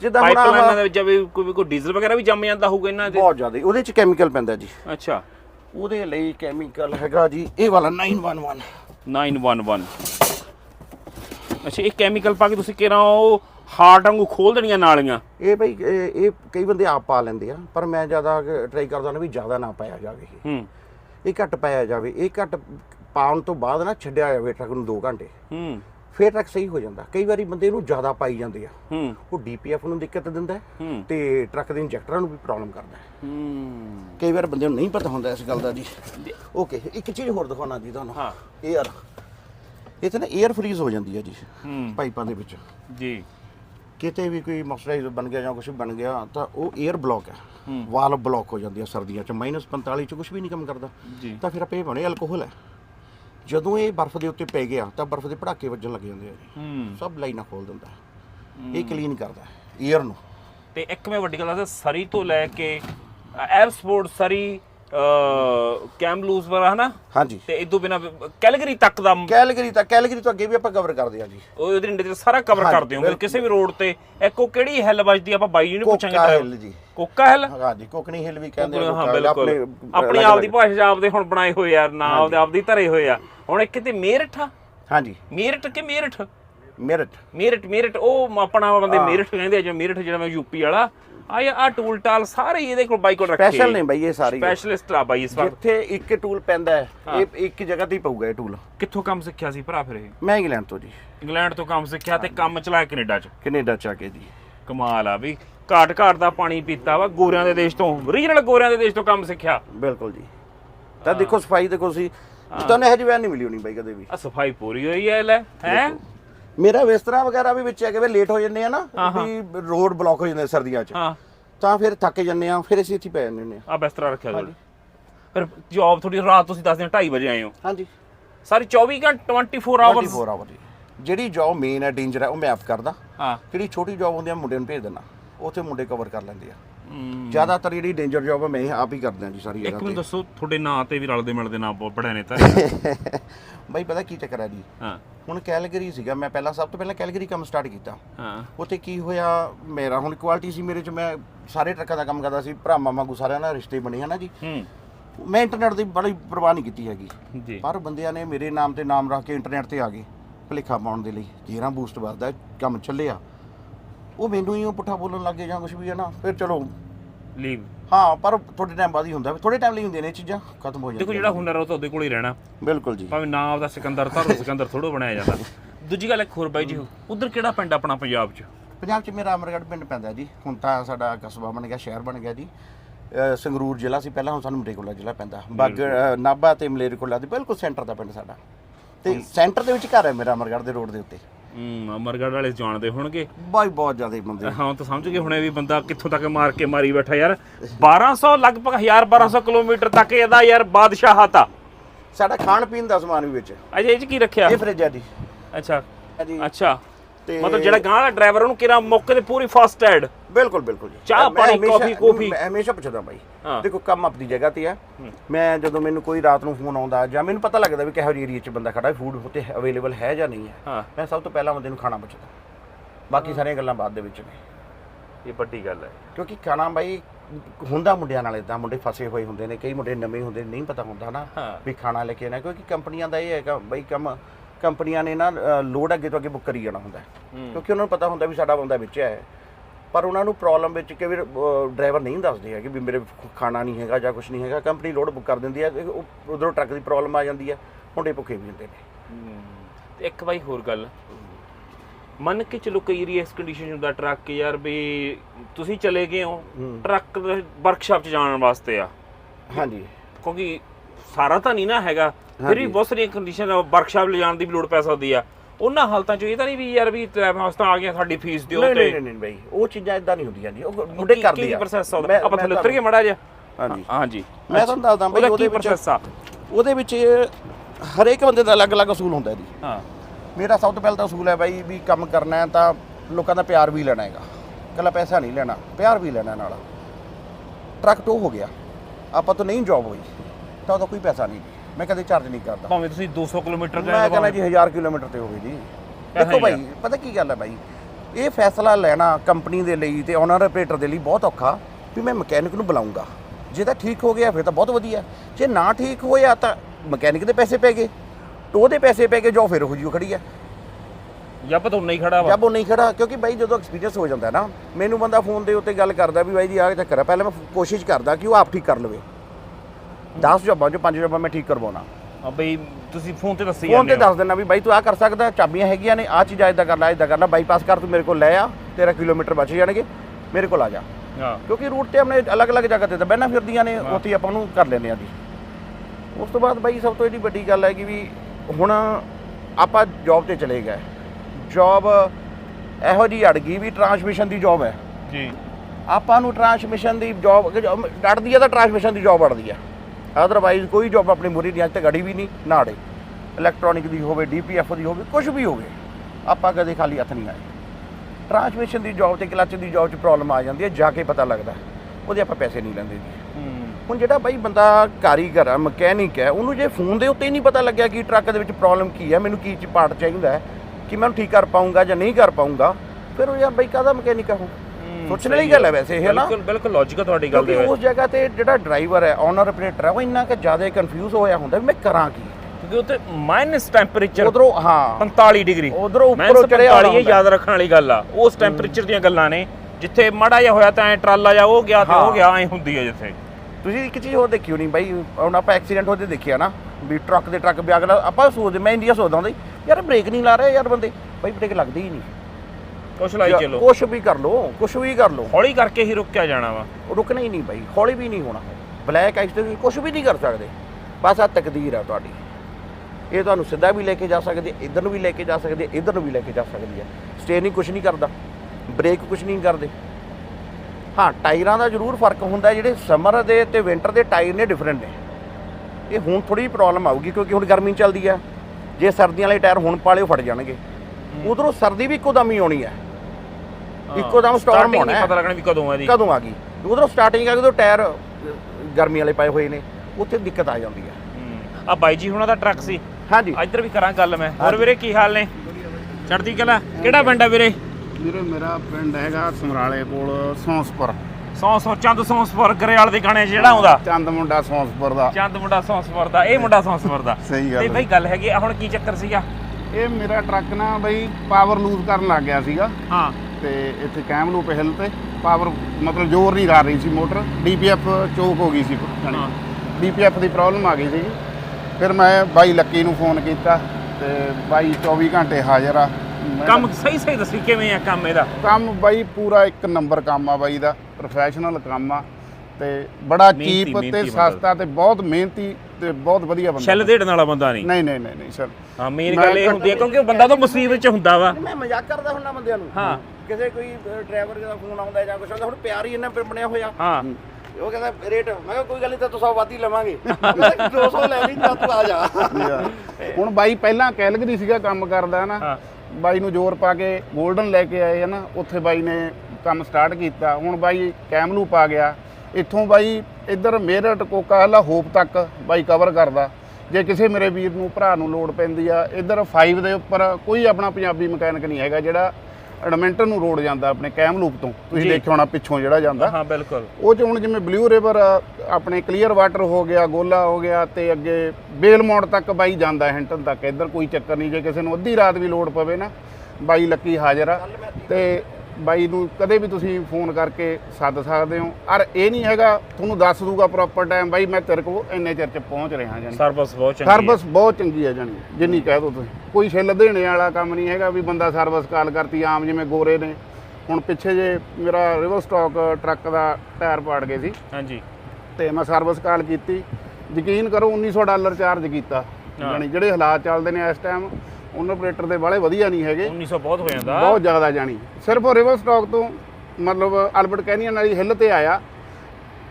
ਜਿੱਦਾਂ ਹੁਣ ਪਾਈਪਲਾਈਨਾਂ ਦੇ ਵਿੱਚ ਜਿਵੇਂ ਕੋਈ ਕੋਈ ਡੀਜ਼ਲ ਵਗੈਰਾ ਵੀ ਜੰਮ ਜਾਂਦਾ ਹੋਊਗਾ ਇਹਨਾਂ ਦੇ? ਬਹੁਤ ਜ਼ਿਆਦਾ। ਉਹਦੇ ਚ ਕੈਮੀਕਲ ਪੈਂਦਾ ਜੀ। ਅੱਛਾ। ਉਹਦੇ ਲਈ ਕੈਮੀਕਲ ਹੈਗਾ ਜੀ ਇਹ ਵਾਲਾ 911 911 ਅੱਛਾ ਇਹ ਕੈਮੀਕਲ ਪਾ ਕੇ ਤੁਸੀਂ ਕਿਹੜਾ ਉਹ ਹਾਰਟ ਵਾਂਗੂ ਖੋਲ ਦੇਣੀਆਂ ਨਾਲੀਆਂ। ਇਹ ਬਈ ਇਹ ਇਹ ਕਈ ਬੰਦੇ ਆਪ ਪਾ ਲੈਂਦੇ ਆ ਪਰ ਮੈਂ ਜ਼ਿਆਦਾ ਟਰਾਈ ਕਰਦਾ ਨਾ ਵੀ ਜ਼ਿਆਦਾ ਨਾ ਪਾਇਆ ਜਾਵੇ ਇਹ। ਹੂੰ। ਇਹ ਘੱਟ ਪਾਇਆ ਜਾਵੇ। ਇਹ ਘੱਟ ਪਾਉਣ ਤੋਂ ਬਾਅਦ ਨਾ ਛੱਡਿਆ ਜਾਵੇ ਟਰੱਕ ਨੂੰ 2 ਘੰਟੇ। ਹੂੰ। ਫੇਰ ਟਰੱਕ ਸਹੀ ਹੋ ਜਾਂਦਾ। ਕਈ ਵਾਰੀ ਬੰਦੇ ਇਹਨੂੰ ਜ਼ਿਆਦਾ ਪਾਈ ਜਾਂਦੇ ਆ। ਹੂੰ। ਉਹ ਡੀਪੀਐਫ ਨੂੰ ਦਿੱਕਤ ਦਿੰਦਾ ਤੇ ਟਰੱਕ ਦੇ ਇੰਜੈਕਟਰਾਂ ਨੂੰ ਵੀ ਪ੍ਰੋਬਲਮ ਕਰਦਾ ਹੈ। ਕਈ ਵਾਰ ਬੰਦੇ ਨੂੰ ਨਹੀਂ ਪਤਾ ਹੁੰਦਾ ਇਸ ਗੱਲ ਦਾ ਜੀ। ਓਕੇ ਇੱਕ ਚੀਜ਼ ਹੋਰ ਦਿਖਾਉਣਾ ਜੀ ਤੁਹਾਨੂੰ। ਹਾਂ। 에ਅਰ ਇਹ ਤੇ ਨਾ 에ਅਰ ਫਰੀਜ਼ ਹੋ ਜਾਂਦੀ ਹੈ ਜੀ ਹੂੰ। ਪਾਈਪਾਂ ਦੇ ਵਿੱਚ। ਜੀ। ਕਿਤੇ ਵੀ ਕੋਈ ਮੋਇਸਚਰਾਈਜ਼ਰ ਬਣ ਗਿਆ ਜਾਂ ਕੁਝ ਬਣ ਗਿਆ ਤਾਂ ਉਹ 에ਅਰ ਬਲੌਕ ਹੈ। ਵਾਲ ਬਲੌਕ ਹੋ ਜਾਂਦੀ ਹੈ ਸਰਦੀਆਂ 'ਚ। ਮਾਈਨਸ 45 'ਚ ਕੁਝ ਵੀ ਨਹੀਂ ਕੰਮ ਕਰਦਾ। ਤਾਂ ਫਿਰ ਆਪੇ ਬਣੇ ਅਲਕੋਹਲ ਹੈ। ਜਦੋਂ ਇਹ ਬਰਫ਼ ਦੇ ਉੱਤੇ ਪੈ ਗਿਆ ਤਾਂ ਬਰਫ਼ ਦੇ ਪੜਾਕੇ ਵੱਜਣ ਲੱਗ ਜਾਂਦੇ ਆ ਜੀ। ਸਭ ਲਾਈਨਾਂ ਖੋਲ ਦਿੰਦਾ। ਇਹ ਕਲੀਨ ਕਰਦਾ 에ਅਰ ਨੂੰ। ਤੇ ਇੱਕ ਮੈਂ ਵੱਡੀ ਗੱਲ ਦੱਸਾਂ ਸਰੀ ਤੋਂ ਲੈ ਕੇ ਸਪੋਰਟ ਸਰੀ ਕੈਮਲੂਸ ਵਾਲਾ ਹਨਾ? ਹਾਂਜੀ। ਤੇ ਇਦੋਂ ਬਿਨਾ ਕੈਲਗਰੀ ਤੱਕ ਦਾ ਕੈਲਗਰੀ ਤਾਂ ਕੈਲਗਰੀ ਤੋਂ ਅੱਗੇ ਵੀ ਆਪਾਂ ਕਵਰ ਕਰਦੇ ਆ ਜੀ। ਉਹ ਉਹਦੇ ਇੰਡੇ ਤੇ ਸਾਰਾ ਕਵਰ ਕਰਦੇ ਹੋਗੇ ਕਿਸੇ ਵੀ ਰੋਡ ਤੇ ਇੱਕ ਉਹ ਕਿਹੜੀ ਹਿੱਲ ਵੱਜਦੀ ਆਪਾਂ ਬਾਈ ਜੀ ਨੂੰ ਪੁੱਛਾਂਗੇ ਕੋਕਾ। ਹਿੱਲ ਜੀ ਕੋਕਾ ਹਿੱਲ ਹਾਂਜੀ ਕੋਕਣੀ ਹਿੱਲ ਵੀ ਕਹਿੰਦੇ ਆ ਹਾਂ ਲੋਕਾਂ ਬਿਲਕੁਲ। ਆਪਣੇ- ਆਪਣੀ ਆਪ ਦੀ ਭਾਸ਼ਾ 'ਚ ਆਪਦੇ ਹੁਣ ਬਣਾਏ ਹੋਏ ਆ ਨਾ ਆਪਦੇ ਆਪ ਦੀ ਧਰੇ ਹੋਏ ਆ। ਹੁਣ ਇੱਕ ਕਿਤੇ ਮੇਰਠ ਆ। ਹਾਂਜੀ। ਮੇਰਠ ਕਿ ਮੇਰਠ? ਮੇਰਠ। ਮੇਰਠ ਮੇਰਠ। ਉਹ ਆਪਣਾ ਬੰਦੇ ਮੇਰਠ ਕਹਿੰਦੇ ਆ ਜਿਵੇਂ ਮੇਰਠ ਜਿਹੜਾ ਮੈਂ ਯੂਪੀ ਵਾਲਾ। ਆ ਆ ਟੂਲ ਟਾਲ ਸਾਰੇ ਇਹਦੇ ਕੋਲ ਬਾਈ ਕੋਲ ਰੱਖੇ। ਸਪੈਸ਼ਲ ਨੇ ਬਈ ਇਹ ਸਾਰੇ। ਸਪੈਸ਼ਲਿਸਟ ਆ ਬਾਈ ਇਸ ਵਾਰ। ਜਿੱਥੇ ਇੱਕ ਟੂਲ ਪੈਂਦਾ ਹੈ ਇਹ ਇੱਕ ਜਗ੍ਹਾ ਤੇ ਹੀ ਪਊਗਾ ਇਹ ਟੂਲ ਕਿੱਥੋਂ ਕੰਮ ਸਿੱਖਿਆ ਸੀ ਭਰਾ ਫਿਰ ਇਹ? ਮੈਂ ਇੰਗਲੈਂਡ ਤੋਂ ਜੀ। ਇੰਗਲੈਂਡ ਤੋਂ ਕੰਮ ਸਿੱਖਿਆ ਤੇ ਕੰਮ ਚਲਾਇਆ ਕੈਨੇਡਾ 'ਚ। ਕੈਨੇਡਾ ਚ ਆ ਕੇ ਜੀ। ਕਮਾਲ ਆ ਵੀ। ਘਾਟ ਘਾਟ ਦਾ ਪਾਣੀ ਪੀਤਾ ਵਾ ਗੋਰਿਆਂ ਦੇ ਦੇਸ਼ ਤੋਂ। ਰੀਜਨਲ ਗੋਰਿਆਂ ਦੇ ਦੇਸ਼ ਤੋਂ ਕੰਮ ਸਿੱਖਿਆ। ਬਿਲਕੁਲ ਜੀ। ਤਾਂ ਦੇਖੋ ਸਫ਼ਾਈ ਦੇਖੋ ਸੀ ਤੁਹਾਨੂੰ ਇਹ ਜਿਹੀ ਵੈਨ ਨਹੀਂ ਮਿਲੀ ਹੋਣੀ ਬਾਈ ਕਦੇ ਵੀ। ਆ ਸਫ਼ਾਈ ਪੂਰੀ ਹੋਈ ਹੈ ਲੈ ਹੈ? ਮੇਰਾ ਬਿਸਤਰਾ ਵਗੈਰਾ ਵੀ ਵਿੱਚ ਹੈ ਕਿ ਵੀ ਲੇਟ ਹੋ ਜੰਨੇ ਆ ਨਾ ਵੀ ਰੋਡ ਬਲੌਕ ਹੋ ਜਾਂਦੇ ਸਰਦੀਆਂ 'ਚ। ਹਾਂ। ਤਾਂ ਫਿਰ ਥੱਕ ਜੰਨੇ ਆ ਫਿਰ ਅਸੀਂ ਇੱਥੇ ਪੈ ਜਾਂਦੇ ਹੁੰਦੇ ਆ। ਆ ਬਿਸਤਰਾ ਰੱਖਿਆ ਜੀ ਫਿਰ ਜੌਬ ਥੋੜੀ ਰਾਤ ਤੁਸੀਂ ਦੱਸਦੇ 2:30 ਵਜੇ ਆਏ ਹੋ। ਹਾਂਜੀ। ਸਾਰੀ 24 ਘੰਟੇ 24 ਆਵਰਸ 24 ਆਵਰ ਜਿਹੜੀ ਜੌਬ ਮੇਨ ਹੈ ਡੇਂਜਰ ਹੈ ਉਹ ਮੈਂ ਆਪ ਕਰਦਾ। ਹਾਂ। ਜਿਹੜੀ ਛੋਟੀ ਜੌਬ ਹੁੰਦੀ ਆ ਮੁੰਡੇ ਨੂੰ ਭੇਜ ਦਿੰਦਾ। ਉੱਥੇ ਮੁੰਡੇ ਕਵਰ ਕਰ ਲੈਂਦੇ ਆ। ਜ਼ਿਆਦਾਤਰ ਜਿਹੜੀ ਡੇਂਜਰ ਜੌਬ ਹੈ ਮੈਂ ਆਪ ਹੀ ਕਰਦਾ ਜੀ ਸਾਰੀ ਇੱਕ ਜਗ੍ਹਾ ਮੈਨੂੰ ਤੇ। ਦੱਸੋ ਤੁਹਾਡੇ ਨਾਂ ਤੇ ਵੀ ਰਲਦੇ ਮਿਲਦੇ ਨਾਂ ਬਹੁਤ ਬੜੇ ਨੇ ਤਾਂ। ਬਾਈ ਪਤਾ ਕੀ ਚੱਕਰ ਹੈ ਜੀ? ਹਾਂ। ਹੁਣ ਕੈਲਗਰੀ ਸੀਗਾ ਮੈਂ ਪਹਿਲਾਂ ਸਭ ਤੋਂ ਪਹਿਲਾਂ ਕੈਲਗਰੀ ਕੰਮ ਸਟਾਰਟ ਕੀਤਾ। ਹਾਂ। ਉੱਥੇ ਕੀ ਹੋਇਆ ਮੇਰਾ ਹੁਣ ਕੁਆਲਿਟੀ ਸੀ ਮੇਰੇ ਚ ਮੈਂ ਸਾਰੇ ਟਰੱਕਾਂ ਦਾ ਕੰਮ ਕਰਦਾ ਸੀ ਭਰਾਵਾਂ ਵਾਂਗੂ ਸਾਰਿਆਂ ਨਾਲ ਰਿਸ਼ਤੇ ਬਣੇ ਹਨਾ ਜੀ? ਹੂੰ। ਮੈਂ ਇੰਟਰਨੈਟ ਦੀ ਬੜੀ ਪਰਵਾਹ ਨਹੀਂ ਕੀਤੀ ਹੈਗੀ। ਜੀ। ਪਰ ਬੰਦਿਆਂ ਨੇ ਮੇਰੇ ਨਾਮ ਤੇ ਨਾਮ ਰੱਖ ਕੇ ਇੰਟਰਨੈਟ ਤੇ ਆ ਗਏ ਭੁਲੇਖਾ ਪਾਉਣ ਦੇ ਲਈ ਜੇਰਾ ਬੂਸਟ ਵੱਧਦਾ ਕੰਮ ਚੱਲਿਆ। ਉਹ ਮੈਨੂੰ ਹੀ ਉਹ ਪੁੱਠਾ ਬੋਲਣ ਲੱਗੇ ਜਾਂ ਕੁਝ ਵੀ ਹੈ ਨਾ ਫਿਰ ਚਲੋ। ਲੀਵ ਹਾਂ ਪਰ ਥੋੜੇ ਟਾਈਮ ਬਾਅਦ ਹੀ ਹੁੰਦਾ। ਥੋੜੇ ਟਾਈਮ ਲਈ ਹੁੰਦੀਆਂ ਨੇ ਇਹ ਚੀਜ਼ਾਂ ਖਤਮ ਹੋ ਦੇਖੋ ਜਾਂਦੀਆਂ ਜਿਹੜਾ ਹੁਨਰ ਆ ਉਹ ਤਾਂ ਉਹਦੇ ਕੋਲ ਹੀ ਰਹਿਣਾ। ਬਿਲਕੁਲ ਜੀ। ਭਾਵੇਂ ਨਾਂ ਆਪਦਾ ਸਿਕੰਦਰ ਧਰ ਸਿਕੰਦਰ ਥੋੜੋ ਬਣਾਇਆ ਜਾਂਦਾ। ਦੂਜੀ ਗੱਲ ਇੱਕ ਹੋਰ ਬਾਈ ਜੀ ਉਧਰ ਕਿਹੜਾ ਪਿੰਡ ਆਪਣਾ ਪੰਜਾਬ 'ਚ? ਪੰਜਾਬ 'ਚ ਮੇਰਾ ਅਮਰਗੜ੍ਹ ਪਿੰਡ ਪੈਂਦਾ ਜੀ। ਹੁਣ ਤਾਂ ਸਾਡਾ ਕਸਬਾ ਬਣ ਗਿਆ ਸ਼ਹਿਰ ਬਣ ਗਿਆ ਜੀ। ਸੰਗਰੂਰ ਜ਼ਿਲ੍ਹਾ ਸੀ ਪਹਿਲਾਂ ਹੁਣ ਸਾਨੂੰ ਮਲੇਰਕੋਟਲਾ ਜ਼ਿਲ੍ਹਾ ਪੈਂਦਾ। ਬਾਗ ਨਾਭਾ ਤੇ ਮਲੇਰਕੋਟਲਾ ਦੇ ਬਿਲਕੁਲ ਸੈਂਟਰ ਦਾ ਪਿੰਡ ਸਾਡਾ। ਤੇ ਸੈਂਟਰ ਦੇ ਵਿੱਚ ਘਰ ਹੈ ਮੇਰਾ ਅਮਰਗੜ੍ਹ ਦੇ ਰੋਡ ਦੇ ਉੱਤੇ। ਹੂੰ ਅਮਰਗੜ੍ਹ ਵਾਲੇ ਜਾਣਦੇ ਹੋਣਗੇ। ਬਾਈ ਬਹੁਤ ਜ਼ਿਆਦਾ ਬੰਦੇ। ਹਾਂ ਤਾਂ ਸਮਝ ਗਏ ਹੁਣੇ ਵੀ ਬੰਦਾ ਕਿੱਥੋਂ ਤੱਕ ਮਾਰ ਕੇ ਮਾਰੀ ਬੈਠਾ ਯਾਰ। 1200 ਲਗਭਗ 1000 1200 ਕਿਲੋਮੀਟਰ ਤੱਕ ਇਹਦਾ ਯਾਰ ਬਾਦਸ਼ਾਹਤ ਆ ਸਾਡਾ ਖਾਣ ਪੀਣ ਦਾ ਸਮਾਨ ਵੀ ਵਿੱਚ। ਅਜੇ ਇਹ 'ਚ ਕੀ ਰੱਖਿਆ? ਇਹ ਫ੍ਰਿਜ ਜੀ ਅੱਛਾ। ਜੀ ਅੱਛਾ। ਤੇ ਮਤਲਬ ਜਿਹੜਾ ਗਾਂ ਦਾ ਡਰਾਈਵਰ ਉਹਨੂੰ ਕਿਰਾ ਮੌਕੇ ਤੇ ਪੂਰੀ ਫਸਟ ਐਡ ਬਿਲਕੁਲ ਬਿਲਕੁਲ ਜੀ। ਚਾਹ, ਮੈਂ ਪਾਣੀ, ਹਮੇਸ਼ਾ- ਕੌਫੀ, ਕੌਫੀ। ਮੈਂ ਹਮੇਸ਼ਾ ਪੁੱਛਦਾ ਬਾਈ ਹਾਂ। ਦੇਖੋ ਕੰਮ ਆਪਣੀ ਜਗ੍ਹਾ ਤੇ ਆ। ਮੈਂ ਜਦੋਂ ਮੈਨੂੰ ਕੋਈ ਰਾਤ ਨੂੰ ਫੋਨ ਆਉਂਦਾ ਜਾਂ ਮੈਨੂੰ ਪਤਾ ਲੱਗਦਾ ਵੀ ਕਿਹੋ ਜਿਹੀ ਏਰੀਆ 'ਚ ਬੰਦਾ ਖੜਾ ਫੂਡ ਉੱਤੇ ਅਵੇਲੇਬਲ ਹੈ ਜਾਂ ਨਹੀਂ ਹੈ ਹਾਂ। ਮੈਂ ਸਭ ਤੋਂ ਪਹਿਲਾਂ ਬੰਦੇ ਨੂੰ ਖਾਣਾ ਪੁੱਛਦਾ। ਬਾਕੀ ਸਾਰੀਆਂ ਗੱਲਾਂ ਬਾਅਦ ਦੇ ਵਿੱਚ ਨੇ। ਇਹ ਵੱਡੀ ਗੱਲ ਹੈ। ਕਿਉਂਕਿ ਖਾਣਾ ਬਾਈ ਹੁੰਦਾ ਮੁੰਡਿਆਂ ਨਾਲ ਇਦਾਂ ਮੁੰਡੇ ਫਸੇ ਹੋਏ ਹੁੰਦੇ ਨੇ ਕਈ ਮੁੰਡੇ ਨਵੇਂ ਹੁੰਦੇ ਨੇ, ਨਹੀਂ ਪਤਾ ਹੁੰਦਾ ਨਾ ਹਾਂ। ਵੀ ਖਾਣਾ ਲੈ ਕੇ ਆਣਾ ਕਿਉਂਕਿ ਕੰਪਨੀਆਂ ਦਾ ਇਹ ਹੈਗਾ ਬਾਈ ਕੰਮ ਕੰਪਨੀਆਂ ਨੇ ਨਾ ਲੋਡ ਅੱਗੇ ਤੋਂ ਅੱਗੇ ਬੁੱਕ ਕਰੀ ਜਾਣਾ ਹੁੰਦਾ। ਕਿਉਂਕਿ ਉਹਨਾਂ ਨੂੰ ਪਤਾ ਹੁੰਦਾ ਵੀ ਸਾਡਾ ਬੰਦਾ ਵਿੱਚ ਹੈ। ਪਰ ਉਹਨਾਂ ਨੂੰ ਪ੍ਰੋਬਲਮ ਵਿੱਚ ਕਿ ਵੀ ਡਰਾਈਵਰ ਨਹੀਂ ਦੱਸਦੇ ਹੈਗੇ ਵੀ ਮੇਰੇ ਖਾਣਾ ਨਹੀਂ ਹੈਗਾ ਜਾਂ ਕੁਝ ਨਹੀਂ ਹੈਗਾ। ਕੰਪਨੀ ਲੋਡ ਬੁੱਕ ਕਰ ਦਿੰਦੀ ਹੈ ਉਧਰੋਂ ਟਰੱਕ ਦੀ ਪ੍ਰੋਬਲਮ ਆ ਜਾਂਦੀ ਹੈ। ਮੁੰਡੇ ਭੁੱਖੇ ਵੀ ਹੁੰਦੇ ਨੇ। ਤੇ ਇੱਕ ਬਾਈ ਹੋਰ ਗੱਲ। ਮੰਨ ਕੇ ਚਲੋ ਕਈ ਵਾਰੀ ਇਸ ਕੰਡੀਸ਼ਨ ਹੁੰਦਾ ਟਰੱਕ ਯਾਰ ਵੀ ਤੁਸੀਂ ਚਲੇ ਗਏ ਹੋ ਟਰੱਕ ਵਰਕਸ਼ਾਪ 'ਚ ਜਾਣ ਵਾਸਤੇ ਆ। ਹਾਂਜੀ। ਕਿਉਂਕਿ ਸਾਰਾ ਤਾਂ ਨਹੀਂ ਨਾ ਹੈਗਾ। ਫਿਰ ਵੀ ਬਹੁਤ ਸਾਰੀਆਂ ਕੰਡੀਸ਼ਨ ਵਰਕਸ਼ਾਪ ਲੈ ਜਾਣ ਦੀ ਵੀ ਲੋੜ ਪੈ ਸਕਦੀ ਆ। ਉਹਨਾਂ ਹਾਲਤਾਂ 'ਚ ਇਹ ਤਾਂ ਨਹੀਂ ਵੀ ਯਾਰ ਵੀ ਟ੍ਰੈਫਿਕ ਹਸਤਾ ਆ ਗਿਆ ਸਾਡੀ ਫੀਸ ਦਿਓ ਨਹੀਂ ਤੇ ਨਹੀਂ ਨਹੀਂ ਬਾਈ ਉਹ ਚੀਜ਼ਾਂ ਇਦਾਂ ਨਹੀਂ ਹੁੰਦੀਆਂ ਜੀ। ਉਹ ਮੁੰਡੇ ਕਰਦੇ ਕੀ ਆ। ਪ੍ਰੋਸੈਸ ਆਉਂਦਾ ਮੈਂ- ਆਪਾਂ ਥੱਲੇ ਉਤਰ ਗਏ ਮੜਾ ਜਿਹਾ। ਹਾਂਜੀ। ਹਾਂਜੀ। ਮੈਂ ਤੁਹਾਨੂੰ ਦੱਸਦਾ ਬਾਈ ਉਹਦਾ ਕੀ ਪ੍ਰੋਸੈਸ ਆ? ਉਹਦੇ ਵਿੱਚ ਹਰੇਕ ਬੰਦੇ ਦਾ ਅਲੱਗ-ਅਲੱਗ ਅਸੂਲ ਹੁੰਦਾ ਜੀ। ਹਾਂ। ਮੇਰਾ ਸਭ ਤੋਂ ਪਹਿਲਾਂ ਤਾਂ ਅਸੂਲ ਹੈ ਬਾਈ ਵੀ ਕੰਮ ਕਰਨਾ ਹੈ ਤਾਂ ਲੋਕਾਂ ਦਾ ਪਿਆਰ ਵੀ ਲੈਣਾ ਹੈਗਾ। ਕੱਲਾ ਪੈਸਾ ਨਹੀਂ ਲੈਣਾ ਪਿਆਰ ਵੀ ਲੈਣਾ ਨਾਲ। ਟਰੱਕ ਟੋ ਹੋ ਗਿਆ। ਆਪਾਂ ਤੋਂ ਨਹੀਂ ਜੌਬ ਹੋਈ ਤਾਂ ਉਹਦਾ ਕੋਈ ਪੈਸਾ ਨਹੀਂ ਮੈਂ ਕਦੇ ਚਾਰਜ ਨਹੀਂ ਕਰਦਾ। ਭਾਵੇਂ ਤੁਸੀਂ 200 ਕਿਲੋਮੀਟਰ ਮੈਂ ਕਹਿੰਦਾ ਜੀ 1000 ਕਿਲੋਮੀਟਰ ਤੇ ਹੋਵੇ ਜੀ। ਪੈਸਾ ਦੇਖੋ ਹੀ ਭਾਈ ਪਤਾ ਕੀ ਗੱਲ ਹੈ ਭਾਈ? ਇਹ ਫੈਸਲਾ ਲੈਣਾ ਕੰਪਨੀ ਦੇ ਲਈ ਤੇ ਓਨਰ ਆਪਰੇਟਰ ਦੇ ਲਈ ਬਹੁਤ ਔਖਾ ਵੀ ਮੈਂ ਮਕੈਨਿਕ ਨੂੰ ਬੁਲਾਉਂਗਾ ਜੇ ਤਾਂ ਠੀਕ ਹੋ ਗਿਆ ਫਿਰ ਤਾਂ ਬਹੁਤ ਵਧੀਆ। ਜੇ ਨਾ ਠੀਕ ਹੋਇਆ ਤਾਂ ਮਕੈਨਿਕ ਦੇ ਪੈਸੇ ਪੈ ਗਏ। ਟੋ ਦੇ ਪੈਸੇ ਪੈ ਗਏ ਜੋ ਫਿਰ ਉਹ ਜੀ ਖੜੀ ਹੈ ਜਾਂ ਪਤਾ ਨਹੀਂ ਖੜਾ ਵਾ। ਜਦ ਉਹ ਨਹੀਂ ਖੜਾ ਕਿਉਂਕਿ ਬਾਈ ਜਦੋਂ ਐਕਸਪੀਰੀਅੰਸ ਹੋ ਜਾਂਦਾ ਨਾ ਮੈਨੂੰ ਬੰਦਾ ਫੋਨ ਦੇ ਉੱਤੇ ਗੱਲ ਕਰਦਾ ਵੀ ਬਾਈ ਜੀ ਆਹ ਚੱਕਰ ਹੈ ਪਹਿਲਾਂ ਮੈਂ ਕੋਸ਼ਿਸ਼ ਕਰਦਾ ਕਿ ਉਹ ਆਪ ਠੀਕ ਕਰ ਲਵੇ। 10 ਜੋਬਾਂ ਚੋਂ 5 ਜੋਬਾਂ ਮੈਂ ਠੀਕ ਕਰਵਾਉਣਾ। ਆ ਬਈ ਤੁਸੀਂ ਫੋਨ ਤੇ ਦੱਸੀ ਫੋਨ ਤੇ ਹੋ। ਦੱਸ ਦਿੰਦਾ ਵੀ ਬਾਈ ਤੂੰ ਆਹ ਕਰ ਸਕਦਾ ਚਾਬੀਆਂ ਹੈਗੀਆਂ ਨੇ ਆਹ ਚੀਜ਼ ਇਦਾਂ ਕਰ ਲੈ ਇਦਾਂ ਕਰ ਲੈ ਬਾਈਪਾਸ ਕਰ ਤੂੰ ਮੇਰੇ ਕੋਲ ਲੈ ਆ ਤੇਰਾ ਕਿਲੋਮੀਟਰ ਬਚ ਜਾਣਗੇ ਮੇਰੇ ਕੋਲ ਆ ਜਾ। ਹਾਂ। ਕਿਉਂਕਿ ਰੂਟ ਤੇ ਆਪਣੇ ਅਲੱਗ-ਅਲੱਗ ਜਗ੍ਹਾ ਤੇ ਤਾਂ ਬਹਿਣਾ ਫਿਰਦੀਆਂ ਨੇ ਉੱਥੇ ਹੀ ਆਪਾਂ ਨੂੰ ਕਰ ਲੈਂਦੇ ਆ ਜੀ। ਉਸ ਤੋਂ ਬਾਅਦ ਬਾਈ ਸਭ ਤੋਂ ਜਿਹੜੀ ਵੱਡੀ ਗੱਲ ਹੈ ਕਿ ਵੀ ਹੁਣ ਆਪਾਂ ਜੌਬ ਤੇ ਚਲੇ ਗਏ। ਜੌਬ ਇਹੋ ਜੀ ਅੜ ਗਈ ਵੀ ਟਰਾਂਸਮਿਸ਼ਨ ਦੀ ਜੌਬ ਹੈ। ਜੀ। ਆਪਾਂ ਨੂੰ ਟਰਾਂਸਮਿਸ਼ਨ ਦੀ ਜੌਬ ਡੜਦੀ ਆ ਤਾਂ ਟਰਾਂਸਮਿਸ਼ਨ ਦੀ ਜੌਬ ਅੜਦੀ ਆ ਅਦਰਵਾਈਜ਼ ਕੋਈ ਜੌਬ ਆਪਣੀ ਮੁਰੀ ਦੀ ਅੱਜ ਤੱਕ ਅੜੀ ਵੀ ਨਹੀਂ ਨਾ ਅੜੇ ਇਲੈਕਟ੍ਰੋਨਿਕ ਦੀ ਹੋਵੇ ਡੀਪੀਐਫ ਦੀ ਹੋਵੇ ਕੁਝ ਵੀ ਹੋਵੇ ਆਪਾਂ ਕਦੇ ਖਾਲੀ ਹੱਥ ਨਹੀਂ ਆਏ। ਟਰਾਂਸਮਿਸ਼ਨ ਦੀ ਜੌਬ ਤੇ ਕਲਚ ਦੀ ਜੌਬ 'ਚ ਪ੍ਰੋਬਲਮ ਆ ਜਾਂਦੀ ਹੈ ਜਾ ਕੇ ਪਤਾ ਲੱਗਦਾ ਉਹਦੇ ਆਪਾਂ ਪੈਸੇ ਨਹੀਂ ਲੈਂਦੇ ਜੀ। ਹੁਣ ਜਿਹੜਾ ਬਾਈ ਬੰਦਾ ਕਾਰੀਗਰ ਆ ਮਕੈਨਿਕ ਹੈ ਉਹਨੂੰ ਜੇ ਫੋਨ ਦੇ ਉੱਤੇ ਹੀ ਨਹੀਂ ਪਤਾ ਲੱਗਿਆ ਕਿ ਟਰੱਕ ਦੇ ਵਿੱਚ ਪ੍ਰੋਬਲਮ ਕੀ ਹੈ ਮੈਨੂੰ ਕੀ ਚ ਪਾਰਟ ਚਾਹੀਦਾ ਹੈ ਕਿ ਮੈਂ ਉਹਨੂੰ ਠੀਕ ਕਰ ਪਾਉਂਗਾ ਜਾਂ ਨਹੀਂ ਕਰ ਪਾਉਂਗਾ ਫਿਰ ਉਹ ਯਾਰ ਬਾਈ ਕਾਹਦਾ ਮਕੈਨਿਕ ਆ ਉਹ? ਸੋਚਣ ਵਾਲੀ ਗੱਲ ਹੈ ਵੈਸੇ ਇਹ ਨਾ? ਬਿਲਕੁਲ ਬਿਲਕੁਲ ਲੌਜੀਕਲ ਤੁਹਾਡੀ ਗੱਲ ਦੇ ਉਸ ਜਗ੍ਹਾ ਤੇ ਜਿਹੜਾ ਡਰਾਈਵਰ ਹੈ ਓਨਰ ਆਪਰੇਟਰ ਹੈ ਉਹ ਇੰਨਾ ਕਿ ਜ਼ਿਆਦਾ ਕਨਫਿਊਜ਼ ਹੋਇਆ ਹੁੰਦਾ ਵੀ ਮੈਂ ਕਰਾਂ ਕੀ। ਕਿਉਂਕਿ ਉੱਤੇ ਮਾਈਨਸ ਟੈਂਪਰੇਚਰ ਉਧਰੋਂ ਹਾਂ। 45 ਡਿਗਰੀ। ਉਧਰੋਂ ਉੱਪਰੋਂ ਚੜਿਆ 45 ਇਹ ਯਾਦ ਰੱਖਣ ਵਾਲੀ ਗੱਲ ਆ। ਉਸ ਟੈਂਪਰੇਚਰ ਦੀਆਂ ਗੱਲਾਂ ਨੇ। ਜਿੱਥੇ ਮਾੜਾ ਜਿਹਾ ਹੋਇਆ ਤਾਂ ਐ ਟਰਾਲਾ ਜਾ ਉਹ ਗਿਆ ਤੇ ਉਹ। ਗਿਆ ਐ ਹੁੰਦੀ ਹੈ ਜਿੱਥੇ। ਤੁਸੀਂ ਇੱਕ ਚੀਜ਼ ਹੋਰ ਦੇਖੀ ਹੋਣੀ ਬਾਈ ਹੁਣ ਆਪਾਂ ਐਕਸੀਡੈਂਟ ਹੋਦੇ ਦੇਖਿਆ ਨਾ ਵੀ ਟਰੱਕ ਦੇ ਟਰੱਕ ਵੀ ਅਗਲਾ ਆਪਾਂ ਸੋਚਦੇ ਮੈਂ ਇੰਡੀਆ ਸੋਚਦਾ ਹੁੰਦਾ ਯਾਰ ਬ੍ਰੇਕ ਨਹੀਂ ਲਾ ਰਹੇ ਯਾਰ ਬੰਦੇ ਬਾਈ ਬ੍ਰੇਕ ਲੱਗਦੀ ਹੀ ਨਹੀਂ। ਕੁਛ ਲਾਈ ਚਲੋ। ਕੁਛ ਵੀ ਕਰ ਲੋ ਕੁਛ ਵੀ ਕਰ ਲੋ ਹੌਲੀ ਕਰਕੇ ਹੀ ਰੁਕਿਆ ਜਾਣਾ ਵਾ। ਰੁਕਣਾ ਹੀ ਨਹੀਂ ਬਾਈ ਹੌਲੀ ਵੀ ਨਹੀਂ ਹੋਣਾ। ਬਲੈਕ ਆਈਸ ਤੇ ਕੁਝ ਵੀ ਨਹੀਂ ਕਰ ਸਕਦੇ। ਬਸ ਆ ਤਕਦੀਰ ਆ ਤੁਹਾਡੀ। ਇਹ ਤੁਹਾਨੂੰ ਸਿੱਧਾ ਵੀ ਲੈ ਕੇ ਜਾ ਸਕਦੀ ਇੱਧਰ ਨੂੰ ਵੀ ਲੈ ਕੇ ਜਾ ਸਕਦੀ ਇੱਧਰ ਨੂੰ ਵੀ ਲੈ ਕੇ ਜਾ ਸਕਦੀ ਹੈ ਸਟੀਅਰਿੰਗ ਕੁਝ ਨਹੀਂ ਕਰਦਾ ਬ੍ਰੇਕ ਕੁਝ ਨਹੀਂ ਕਰਦੇ। ਹਾਂ ਟਾਇਰਾਂ ਦਾ ਜ਼ਰੂਰ ਫ਼ਰਕ ਹੁੰਦਾ ਜਿਹੜੇ ਸਮਰ ਦੇ ਤੇ ਵਿੰਟਰ ਦੇ ਟਾਇਰ ਨੇ ਡਿਫਰੈਂਟ ਨੇ। ਇਹ ਹੁਣ ਥੋੜੀ ਪ੍ਰੋਬਲਮ ਆਊਗੀ ਕਿਉਂਕਿ ਹੁਣ ਗਰਮੀ ਚੱਲਦੀ ਹੈ ਜੇ ਸਰਦੀਆਂ ਵਾਲੇ ਟਾਇਰ ਹੁਣ ਪਾਲੇ ਫਟ ਜਾਣਗੇ। ਉਧਰੋਂ ਸਰਦੀ ਵੀ ਇੱਕੋ ਦਮ ਹੀ ਆਉਣੀ ਹੈ ਇੱਕੋ ਦਮ ਸਟਾਰਮ ਹੋਣਾ ਹੈ। ਪਤਾ ਲੱਗਣਾ ਵੀ ਕਦੋਂ ਆ ਦੀ ਕਦੋਂ ਆ ਗਈ? ਉਧਰੋਂ ਸਟਾਰਟਿੰਗ ਆ ਜਦੋਂ ਟਾਇਰ ਗਰਮੀ ਵਾਲੇ ਪਾਏ ਹੋਏ ਨੇ। ਉੱਥੇ ਦਿੱਕਤ ਆ ਜਾਂਦੀ ਹੈ। ਆ ਬਾਈ ਜੀ ਹੁਣਾਂ ਦਾ ਟਰੱਕ ਸੀ। ਹਾਂਜੀ। ਇੱਧਰ ਵੀ ਕਰਾਂ ਗੱਲ ਮੈਂ। ਹੋਰ ਵੀਰੇ ਕੀ ਹਾਲ ਨੇ? ਚੜਦੀ ਕਲਾ। ਕਿਹੜਾ ਪਿੰਡ ਆ ਵੀਰੇ? ਵੀਰੇ ਮੇਰਾ ਪਿੰਡ ਹੈਗਾ ਸਮਰਾਲੇ ਕੋਲ ਸੌਂਸਪੁਰ। ਸੌ ਸੌ ਚੰਦ ਸੌਂਸਪੁਰ ਗਰੇਵਾਲ ਦੇ ਗਾਣੇ ਜਿਹੜਾ ਆਉਂਦਾ। ਚੰਦ ਮੁੰਡਾ ਸੌਂਸਪੁਰ ਦਾ। ਚੰਦ ਮੁੰਡਾ ਸੌਂਸਪੁਰ ਦਾ ਇਹ ਮੁੰਡਾ ਸੌਂਸਪੁਰ ਦਾ। ਸਹੀ ਗੱਲ ਤੇ। ਬਈ ਗੱਲ ਹੈਗੀ ਆ, ਹੁਣ ਕੀ ਚੱਕਰ ਸੀਗਾ? ਇਹ ਮੇਰਾ ਟਰੱਕ ਨਾ ਬਈ ਪਾਵਰ ਲੂਜ਼ ਕਰਨ ਲੱਗ ਗਿਆ ਸੀਗਾ। ਹਾਂ। ਤੇ ਇੱਥੇ ਕੈਮ ਲੂਪ ਹਿੱਲ ਤੇ ਪਾਵਰ ਮਤਲਬ ਜ਼ੋਰ ਨਹੀਂ ਕਰ ਰਹੀ ਸੀ ਮੋਟਰ। ਡੀਪੀਐਫ ਚੋਕ ਹੋ ਗਈ ਸੀ ਹਾਂ। ਡੀਪੀਐਫ ਦੀ ਪ੍ਰੋਬਲਮ ਆ ਗਈ ਸੀ ਫਿਰ ਮੈਂ ਬਾਈ ਲੱਕੀ ਨੂੰ ਫੋਨ ਕੀਤਾ ਤੇ ਬਾਈ 24 ਘੰਟੇ ਹਾਜ਼ਰ ਆ। ਕੰਮ ਸਹੀ ਸਹੀ ਦੱਸੀ ਕਿਵੇਂ ਆ ਕੰਮ ਇਹਦਾ? ਕੰਮ ਬਾਈ ਪੂਰਾ ਇੱਕ ਨੰਬਰ ਕੰਮ ਆ ਬਾਈ ਦਾ ਪ੍ਰੋਫੈਸ਼ਨਲ ਕੰਮ ਆ। ਤੇ ਬੜਾ ਚੀਪ ਤੇ। ਸਸਤਾ ਤੇ ਬਹੁਤ ਮਿਹਨਤੀ ਤੇ ਬਹੁਤ ਵਧੀਆ ਬੰਦਾ। ਛੱਲ ਦੇੜਨ ਵਾਲਾ ਬੰਦਾ ਨਹੀਂ? ਨਹੀਂ ਨਹੀਂ ਨਹੀਂ ਸਰ ਹਾਂ ਮੇਨ ਗੱਲ ਇਹ ਹੁੰਦੀ ਹੈ ਕਿਉਂਕਿ ਉਹ ਬੰਦਾ ਤਾਂ ਮੁਸੀਬਤ 'ਚ ਹੁੰਦਾ ਵਾ। ਮੈਂ ਮਜ਼ਾਕ ਕਰਦਾ ਹੁੰਨਾ ਬੰਦਿਆਂ ਨੂੰ। ਹਾਂ। ਕਿਸੇ ਕੋਈ ਡਰਾਈਵਰ ਦਾ ਫੋਨ ਆਉਂਦਾ ਜਾਂ ਕੁਛ ਆਉਂਦਾ ਹੁਣ ਪਿਆਰ ਹੀ ਇੰਨਾ ਬਣਿਆ ਹੋਇਆ। ਹਾਂ। ਉਹ ਕਹਿੰਦਾ ਰੇਟ ਮੈਂ ਕਿਹਾ ਕੋਈ ਗੱਲ ਨਹੀਂ ਤਾਂ ਤੁਸੀਂ ਵੱਧ ਹੀ ਲਵਾਂਗੇ। ਮੈਂ ਕਿਹਾ 200 ਲੈ ਲਈ ਤਾਂ ਤੂੰ ਆ ਜਾ। ਹੁਣ ਬਾਈ ਪਹਿਲਾਂ ਕੈਲਗਰੀ ਸੀਗਾ ਕੰਮ ਕਰਦਾ ਨਾ। ਬਾਈ ਨੂੰ ਜ਼ੋਰ ਪਾ ਕੇ 골ਡਨ ਲੈ ਕੇ ਆਏ ਹਨਾ? ਉੱਥੇ ਬਾਈ ਨੇ ਕੰਮ ਸਟਾਰਟ ਕੀਤਾ। ਹੁਣ ਬਾਈ ਕੈਮਲੂਪ ਆ ਗਿਆ। ਇੱਥੋਂ ਬਾਈ ਇੱਧਰ ਮੇਰਠ ਕੋਕਾਹਲਾ ਹੋਪ ਤੱਕ ਬਾਈ ਕਵਰ ਕਰਦਾ। ਜੇ ਕਿਸੇ ਮੇਰੇ ਵੀਰ ਨੂੰ ਭਰਾ ਨੂੰ ਲੋੜ ਪੈਂਦੀ ਆ ਇੱਧਰ 5 ਦੇ ਉੱਪਰ ਕੋਈ ਆਪਣਾ ਪੰਜਾਬੀ ਮਕੈਨਿਕ ਨਹੀਂ ਹੈਗਾ ਜਿਹੜਾ ਐਡਮਿੰਟਨ ਨੂੰ ਰੋਡ ਜਾਂਦਾ ਆਪਣੇ ਕੈਮਲੂਪ ਤੋਂ। ਤੁਸੀਂ। ਦੇਖਿਆ ਹੋਣਾ ਪਿੱਛੋਂ ਜਿਹੜਾ ਜਾਂਦਾ। ਹਾਂ ਬਿਲਕੁਲ। ਉਹ ਚ ਹੁਣ ਜਿਵੇਂ ਬਲੂ ਰਿਵਰ ਆਪਣੇ ਕਲੀਅਰ ਵਾਟਰ ਹੋ ਗਿਆ ਗੋਲਾ ਹੋ ਗਿਆ ਤੇ ਅੱਗੇ ਬੇਲਮੌਂਟ ਤੱਕ ਬਾਈ ਜਾਂਦਾ ਹੈਂਟਨ ਤੱਕ। ਇੱਧਰ ਕੋਈ ਚੱਕਰ ਨਹੀਂ ਜੇ ਕਿਸੇ ਨੂੰ ਅੱਧੀ ਰਾਤ ਵੀ ਲੋਡ ਪਵੇ ਨਾ ਬਾਈ ਲੱਕੀ ਹਾਜ਼ਰ ਆ। ਤੇ ਬਾਈ ਨੂੰ ਕਦੇ ਵੀ ਤੁਸੀਂ ਫੋਨ ਕਰਕੇ ਸੱਦ ਸਕਦੇ ਹੋ। ਔਰ ਇਹ ਨਹੀਂ ਹੈਗਾ ਤੁਹਾਨੂੰ ਦੱਸ ਦੂਗਾ ਪ੍ਰੋਪਰ ਟਾਈਮ ਬਾਈ ਮੈਂ ਤੇਰੇ ਕੋਲ ਇੰਨੇ ਚਿਰ ਚ ਪਹੁੰਚ ਰਿਹਾ ਜਾਨੀ ਸਰਵਿਸ ਬਹੁਤ ਚੰਗੀ ਹੈ। ਸਰਵਿਸ ਬਹੁਤ ਚੰਗੀ ਹੈ ਜਾਨੀ ਜਿੰਨੀ ਕਹਿ ਦੋ ਤੁਸੀਂ। ਕੋਈ ਛਿੱਲ ਦੇਣੇ ਵਾਲਾ ਕੰਮ ਨਹੀਂ ਹੈਗਾ ਵੀ ਬੰਦਾ ਸਰਵਿਸ ਕਾਲ ਕਰਤੀ ਆਮ ਜਿਵੇਂ ਗੋਰੇ ਨੇ। ਹੁਣ ਪਿੱਛੇ ਜੇ ਮੇਰਾ ਰਿਵਰ ਸਟਾਕ ਟਰੱਕ ਦਾ ਟਾਇਰ ਪਾੜ ਗਏ ਸੀ। ਹਾਂਜੀ। ਤੇ ਮੈਂ ਸਰਵਿਸ ਕਾਲ ਕੀਤੀ। ਯਕੀਨ ਕਰੋ 1900 ਡਾਲਰ ਚਾਰਜ ਕੀਤਾ। ਯਾਨੀ ਜਿਹੜੇ ਹਾਲਾਤ ਚੱਲਦੇ ਨੇ ਇਸ ਟਾਈਮ ਉਹਨਾਂ ਆਪਰੇਟਰ ਦੇ ਬਾਲੇ ਵਧੀਆ ਨਹੀਂ ਹੈਗੇ। 1900 ਬਹੁਤ ਹੋ ਜਾਂਦਾ। ਬਹੁਤ ਜ਼ਿਆਦਾ ਜਾਣੀ। ਸਿਰਫ ਉਹ ਰਿਵਰ ਸਟਾਕ ਤੋਂ ਮਤਲਬ ਅਲਬਰਟ ਕੈਨੀਅਨ ਵਾਲੀ ਹਿੱਲ ਤੇ ਆਇਆ।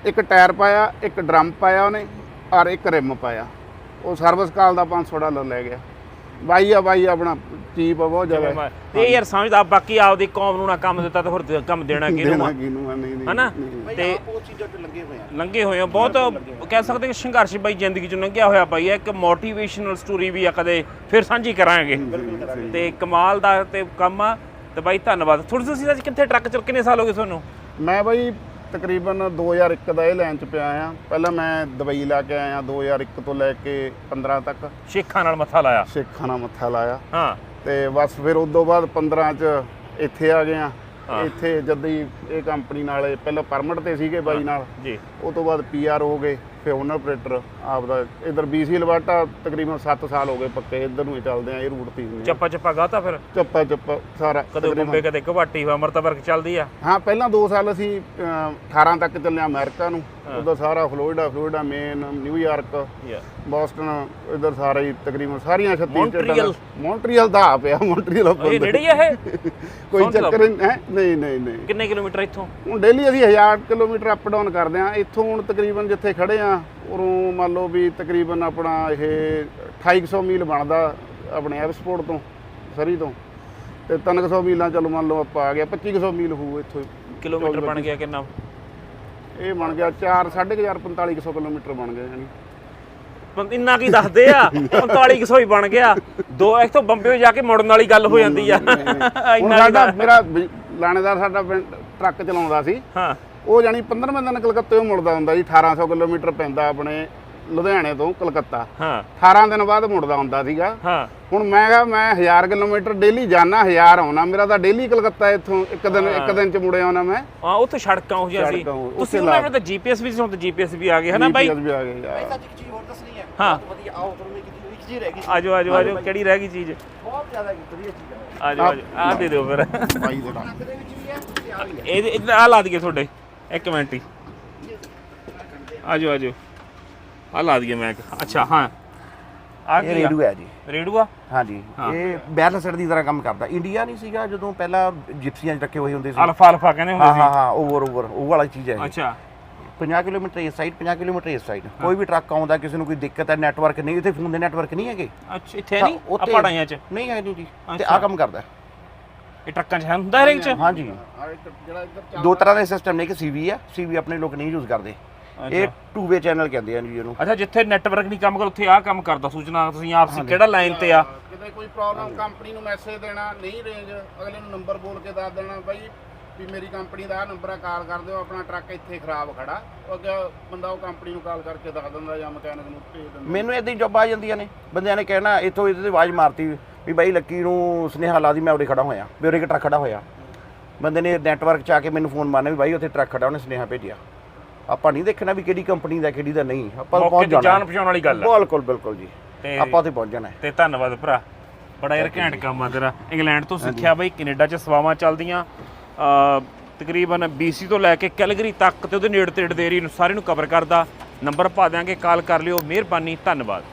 ਇੱਕ ਟਾਇਰ ਪਾਇਆ ਇੱਕ ਡਰਮ ਪਾਇਆ ਉਹਨੇ ਔਰ ਇੱਕ ਰਿਮ ਪਾਇਆ। ਉਹ ਸਰਵਿਸ ਕਾਲ ਦਾ 500 ਡਾਲਰ ਲੈ ਗਿਆ। ਬਾਈ ਆ ਬਾਈ ਆਪਣਾ ਚੀਪ ਆ ਬਹੁਤ ਜ਼ਿਆਦਾ। ਤੇ ਯਾਰ ਸਮਝਦਾ ਬਾਕੀ ਆਪਦੀ ਕੌਮ ਨੂੰ ਨਾ ਕੰਮ ਦਿੱਤਾ ਤਾਂ ਹੋਰ ਕੰਮ ਦੇਣਾ ਕਿਹਨੂੰ ਆ? ਕਿਹਨੂੰ ਆ, ਨਹੀਂ ਨਹੀਂ ਹਨਾ? ਬਈ ਤੇ ਉਹ ਚੀਜ਼ਾਂ ਲੱਗੇ ਹੋਏ ਆ। ਲੰਘੇ ਹੋਏ ਆ ਬਹੁਤ ਕਹਿ ਸਕਦੇ ਕਿ ਸੰਘਰਸ਼ ਬਾਈ ਜ਼ਿੰਦਗੀ ਚ ਲੰਘਿਆ ਹੋਇਆ ਬਾਈ ਇੱਕ ਮੋਟੀਵੇਸ਼ਨਲ ਸਟੋਰੀ ਵੀ ਆ ਕਦੇ ਫਿਰ ਸਾਂਝੀ ਕਰਾਂਗੇ। ਤੇ ਕਮਾਲ ਦਾ ਤੇ ਕੰਮ ਆ ਤੇ ਬਾਈ ਧੰਨਵਾਦ। ਥੋੜੀ ਤੁਸੀਂ ਅੱਜ ਕਿੱਥੇ ਟਰੱਕ ਚ ਕਿੰਨੇ ਸਾਲ ਹੋ ਗਏ ਤੁਹਾਨੂੰ? ਮੈਂ ਬਾਈ ਤਕਰੀਬਨ 2001 ਦਾ ਇਹ ਲਾਈਨ ਚ ਪਿਆ ਆ। ਪਹਿਲਾਂ ਮੈਂ ਦੁਬਈ ਲਾ ਕੇ ਆਇਆ 2001 ਤੋਂ ਲੈ ਕੇ 15 ਤੱਕ। ਸ਼ੇਖਾਂ ਨਾਲ ਮੱਥਾ ਲਾਇਆ? ਸਿੱਖਾਂ ਨਾਲ ਮੱਥਾ ਲਾਇਆ। ਹਾਂ। ਤੇ ਬਸ ਫਿਰ ਉਸ ਤੋਂ ਬਾਅਦ 15 ਚ ਇੱਥੇ ਆ ਗਏ ਆ। ਇੱਥੇ ਜਦ ਹੀ ਇਹ ਕੰਪਨੀ ਨਾਲ ਪਹਿਲਾਂ ਪਰਮਿਟ ਤੇ ਸੀਗੇ ਬਾਈ ਨਾਲ। ਜੀ। ਉਹ ਤੋਂ ਬਾਅਦ ਪੀਆਰ ਹੋ ਗਏ। ਫਿਰ ਓਨਰ ਆਪਰੇਟਰ ਆਪਦਾ ਇਧਰ BC ਲਵਾਟਾ ਤਕਰੀਬਨ 7 ਸਾਲ ਹੋ ਗਏ ਪੱਕੇ ਇਧਰ ਨੂੰ ਹੀ ਚੱਲਦੇ ਆ ਇਹ ਰੂਟ ਤੇ ਹੀ ਹੁੰਦੇ ਆ। ਚੱਪਾ ਚੱਪਾ ਗਾਤਾ ਫਿਰ? ਚੱਪਾ ਚੱਪਾ ਸਾਰਾ ਕਦੇ ਤਕਰੀਬਨ। ਬੰਬੇ ਕਦੇ ਘਵਾਟੀ ਵਾ ਅਮਰਤਵਰਕ ਚੱਲਦੀ ਆ? ਹਾਂ ਪਹਿਲਾਂ 2 ਸਾਲ ਅਸੀਂ ਅਮ, 18 ਤੱਕ ਚੱਲੇ ਅਮਰੀਕਾ ਨੂੰ। ਉਦੋਂ ਸਾਰਾ Florida Florida Maine New York Boston ਇਧਰ ਸਾਰਾ ਹੀ ਤਕਰੀਬਨ ਸਾਰੀਆਂ 36 ਮੌਂਟਰੀਅਲ। ਮੌਂਟਰੀਅਲ ਦਾ ਆ ਪਿਆ ਮੌਂਟਰੀਅਲ ਇਹ ਉੱਪਰ ਨੇੜੇ ਆ ਇਹ? ਕੋਈ ਚੱਕਰ ਨਹੀਂ ਹੈ? ਨਹੀਂ ਨਹੀਂ ਨਹੀਂ। ਕਿੰਨੇ ਕਿਲੋਮੀਟਰ ਇੱਥੋਂ? ਹੁਣ ਡੇਲੀ ਅਸੀਂ 1000 ਕਿਲੋਮੀਟਰ ਅਪ ਡਾਊਨ ਕਰਦੇ ਆ ਇੱਥੋਂ ਹੁਣ ਤਕਰੀਬਨ ਜਿੱਥੇ ਖੜੇ ਆ ਉਰੋਂ ਮੰਨ ਲਓ ਵੀ ਤਕਰੀਬਨ ਆਪਣਾ ਇਹ 2800 ਮੀਲ ਬਣਦਾ ਆਪਣੇ ਐਵਸਪੋਰਟ ਤੋਂ ਸਰੀ ਤੋਂ। ਤੇ 300 ਮੀਲਾਂ ਚਲੋ ਮੰਨ ਲਓ ਆਪਾਂ ਆ ਗਿਆ 2500 ਮੀਲ ਹੋਊ ਇੱਥੋਂ ਕਿਲੋਮੀਟਰ ਬਣ ਗਿਆ ਕਿੰਨਾ? ਇਹ ਬਣ ਗਿਆ 4 4.5 4500 ਕਿਲੋਮੀਟਰ ਬਣ ਗਿਆ ਯਾਨੀ ਇੰਨਾ ਕੀ ਦੱਸਦੇ ਆ? 4500 ਹੀ ਬਣ ਗਿਆ। ਦੋ ਇੱਥੋਂ ਬੰਬੇ ਜਾ ਕੇ ਮੁੜਨ ਵਾਲੀ ਗੱਲ ਹੋ ਜਾਂਦੀ ਆ। ਇੰਨਾ ਸਾਡਾ ਮੇਰਾ ਲਾਣੇਦਾਰ ਸਾਡਾ ਟਰੱਕ ਚਲਾਉਂਦਾ ਸੀ। ਹਾਂ। ਉਹ ਜਾਨੀ 15ਵੇਂ ਦਿਨ ਕਲਕੱਤੇ ਮੁੜਦਾ ਹੁੰਦਾ ਜੀ 1800 ਕਿਲੋਮੀਟਰ ਪੈਂਦਾ ਆਪਣੇ ਲੁਧਿਆਣੇ ਤੋਂ ਕਲਕੱਤਾ। ਹਾਂ। 18 ਦਿਨ ਬਾਅਦ ਮੁੜਦਾ ਹੁੰਦਾ ਸੀਗਾ। ਹਾਂ। ਹੁਣ ਮੈਂ ਕਿਹਾ ਮੈਂ 1000 ਕਿਲੋਮੀਟਰ ਡੇਲੀ ਜਾਣਾ 1000 ਆਉਣਾ ਮੇਰਾ ਤਾਂ ਡੇਲੀ ਕਲਕੱਤਾ ਇੱਥੋਂ ਇੱਕ ਦਿਨ ਇੱਕ ਦਿਨ ਚ ਮੁੜਿਆ ਆਉਣਾ ਮੈਂ। ਆ ਉੱਥੇ ਸੜਕਾਂ ਹੋ ਜਿਹਾ ਸੀ। ਸੜਕਾਂ ਉਹ- ਤੁਸੀਂ ਉਹਨਾਂ ਵੇਲੇ ਤਾਂ ਜੀਪੀਐਸ ਵੀ ਸੀ ਹੁਣ ਤਾਂ ਜੀਪੀਐਸ ਵੀ ਆ ਗਏ ਹਨਾ ਬਾਈ? GPS ਵੀ ਆ ਗਏ ਯਾਰ। ਇੱਕ ਚੀਜ਼ ਹੋਰ ਦੱਸਣੀ ਹੈ। ਹਾਂ। ਬਹੁਤ ਵਧੀਆ। ਆਓ ਤੁਹਾਨੂੰ ਇੱਕ ਚੀਜ਼ ਇੱਕ ਚੀਜ਼ ਰਹਿ ਗਈ ਸੀ। ਆਜੋ ਆਜੋ ਆਜੋ ਕਿਹੜੀ ਰਹਿ ਗਈ ਚੀਜ਼? ਬਹੁਤ ਜ਼ਿਆਦਾ ਵਧੀਆ ਚੀਜ਼ ਹੈ ਆਜੋ ਆਜੋ ਆ ਦੇ ਦਿਓ ਫਿਰ। ਬਾਈ ਦੇ ਨਾਲ ਟਰੱਕ ਦੇ ਵਿੱਚ ਵੀ ਹੈ ਤੇ ਆ ਵੀ ਹੈ। ਇਹ ਇਹ ਆ ਲਾ ਦਈਏ ਤੁਹਾਡੇ। ਇੱਕ ਮਿੰਟ ਹੀ। ਆਜੋ ਆਜੋ। ਆ ਲਾ ਦਈਏ ਮੈਂ ਅੱਛਾ ਹਾਂ। ਆ ਇਹ? ਰੇਡੂ ਹੈ ਜੀ। ਰੇਡੂ ਆ? ਹਾਂਜੀ। ਇਹ ਬੈਲੈਂਸਰ ਦੀ ਤਰ੍ਹਾਂ ਕੰਮ ਕਰਦਾ। ਇੰਡੀਆ ਨਹੀਂ ਸੀਗਾ ਜਦੋਂ ਪਹਿਲਾਂ ਜਿਪਸੀਆਂ 'ਚ ਰੱਖੇ ਹੋਏ ਹੁੰਦੇ ਸੀ। ਅਲਫਾ ਅਲਫਾ ਕਹਿੰਦੇ ਹੁੰਦੇ ਹਾਂ ਹਾਂ ਓਵਰ ਓਵਰ ਉਹ ਵਾਲਾ ਚੀਜ਼ ਹੈ ਸੀ ਅੱਛਾ। 50 ਕਿਲੋਮੀਟਰ ਇਸ ਸਾਈਡ 50 ਕਿਲੋਮੀਟਰ ਇਸ ਸਾਈਡ ਕੋਈ ਵੀ ਟਰੱਕ ਆਉਂਦਾ ਕਿਸੇ ਨੂੰ ਕੋਈ ਦਿੱਕਤ ਹੈ ਨੈਟਵਰਕ ਨਹੀਂ ਇੱਥੇ ਫੋਨ ਦੇ ਨੈਟਵਰਕ ਨਹੀਂ ਹੈਗੇ। ਅੱਛਾ ਇੱਥੇ ਨਹੀਂ? ਆ ਪੜਾਈਆਂ ਚ? ਨਹੀਂ ਹੈ ਨਹੀਂ ਜੀ। ਤੇ। ਆ ਕੰਮ ਕਰਦਾ। ਇਹ ਟਰੱਕਾਂ ਚ ਹੈ ਹੁੰਦਾ ਹਰੇਕ ਚ? ਹਾਂਜੀ। ਜਿਹੜਾ ਇੱਧਰ ਦੋ ਤਰ੍ਹਾਂ ਦੇ ਸਿਸਟਮ ਨੇ ਕਿ ਸੀਵੀ ਆ ਸੀਵੀ ਆਪਣੇ ਲੋਕ ਨਹੀਂ ਯੂਜ਼ ਕਰਦੇ। ਇਹ ਟੂ ਵੇ ਚੈਨਲ ਕਹਿੰਦੇ ਆ ਜੀ ਇਹਨੂੰ। ਅੱਛਾ ਜਿੱਥੇ ਨੈਟਵਰਕ ਨਹੀਂ ਕੰਮ ਕਰ ਉੱਥੇ ਆਹ ਕੰਮ ਕਰਦਾ ਸੂਚਨਾ ਤੁਸੀਂ ਆਪ ਸੀ ਕਿਹੜਾ ਲਾਈਨ ਤੇ ਆ? ਕਿਤੇ ਕੋਈ ਪ੍ਰੋਬਲਮ ਕੰਪਨੀ ਨੂੰ ਮੈਸੇਜ ਦੇਣਾ ਨਹੀਂ ਰੇਂਜ ਅਗਲੇ ਨੂੰ ਨੰਬਰ ਬੋਲ ਕੇ ਦੱਸ ਦੇਣਾ ਬਾਈ ਵੀ ਮੇਰੀ ਕੰਪਨੀ ਦਾ ਆ ਨੰਬਰ ਆ ਕਾਲ ਕਰ ਦਿਓ ਆਪਣਾ ਟਰੱਕ ਇੱਥੇ ਖਰਾਬ ਖੜਾ। ਉਹ ਅੱਗੇ ਬੰਦਾ ਉਹ ਕੰਪਨੀ ਨੂੰ ਕਾਲ ਕਰਕੇ ਦੱਸ ਦਿੰਦਾ ਜਾਂ ਮਕੈਨਿਕ ਨੂੰ ਭੇਜ ਦਿੰਦਾ। ਮੈਨੂੰ ਇਦਾਂ ਹੀ ਜੋਬ ਆ ਜਾਂਦੀਆਂ ਨੇ। ਬੰਦਿਆਂ ਨੇ ਕਹਿਣਾ ਇੱਥੋਂ ਇਹਦੇ ਤੇ ਆਵਾਜ਼ ਮਾਰਤੀ ਵੀ ਬਾਈ ਲੱਕੀ ਨੂੰ ਸੁਨੇਹਾ ਲਾ ਦੀ ਮੈਂ ਉਰੇ ਖੜਾ ਹੋਇਆ। ਵੀ ਉਰੇ ਇੱਕ ਟਰੱਕ ਖੜਾ ਹੋਇਆ। ਬੰਦੇ ਨੇ ਨੈਟਵਰਕ 'ਚ ਆ ਕੇ ਮੈਨੂੰ ਫੋਨ ਮਾਰਨਾ ਵੀ ਬਾਈ ਉੱਥੇ ਟਰੱਕ ਖੜਾ ਉਹਨੇ ਸੁਨੇਹਾ ਭੇਜਿਆ। ਆਪਾਂ ਨਹੀਂ ਦੇਖਣਾ ਵੀ ਕਿਹੜੀ ਕੰਪਨੀ ਦਾ ਕਿਹੜੀ ਦਾ ਨਹੀਂ। ਆਪਾਂ ਮੌਕੇ ਪਹੁੰਚ ਤੇ ਜਾਣਾ। ਜਾਣ ਪਛਾਣ ਵਾਲੀ ਗੱਲ ਆ। ਬਿਲਕੁਲ ਬਿਲਕੁਲ ਜੀ। ਤੇ ਆਪਾਂ ਉੱਥੇ ਪਹੁੰਚ ਜਾਣਾ। ਹੈ। ਤੇ ਧੰਨਵਾਦ ਭਰਾ। ਬੜਾ ਯਾਰ ਘੈਂਟ ਕੰਮ ਆ ਤੇਰਾ। ਇੰਗਲੈਂਡ ਤੋਂ ਸਿੱਖਿਆ ਬਈ ਕੈਨੇਡਾ 'ਚ ਸੇਵਾਵਾਂ ਚੱਲਦੀਆਂ। ਤਕਰੀਬਨ BC ਤੋਂ ਲੈ ਕੇ ਕੈਲਗਰੀ ਤੱਕ ਤੇ ਉਹਦੇ ਨੇੜੇ ਤੇੜੇ ਦੇ ਏਰੀਆ ਨੂੰ ਸਾਰੇ ਨੂੰ ਕਵਰ ਕਰਦਾ। ਨੰਬਰ ਪਾ ਦਿਆਂਗੇ, ਕਾਲ ਕਰ ਲਿਓ। ਮਿਹਰਬਾਨੀ, ਧੰਨਵਾਦ।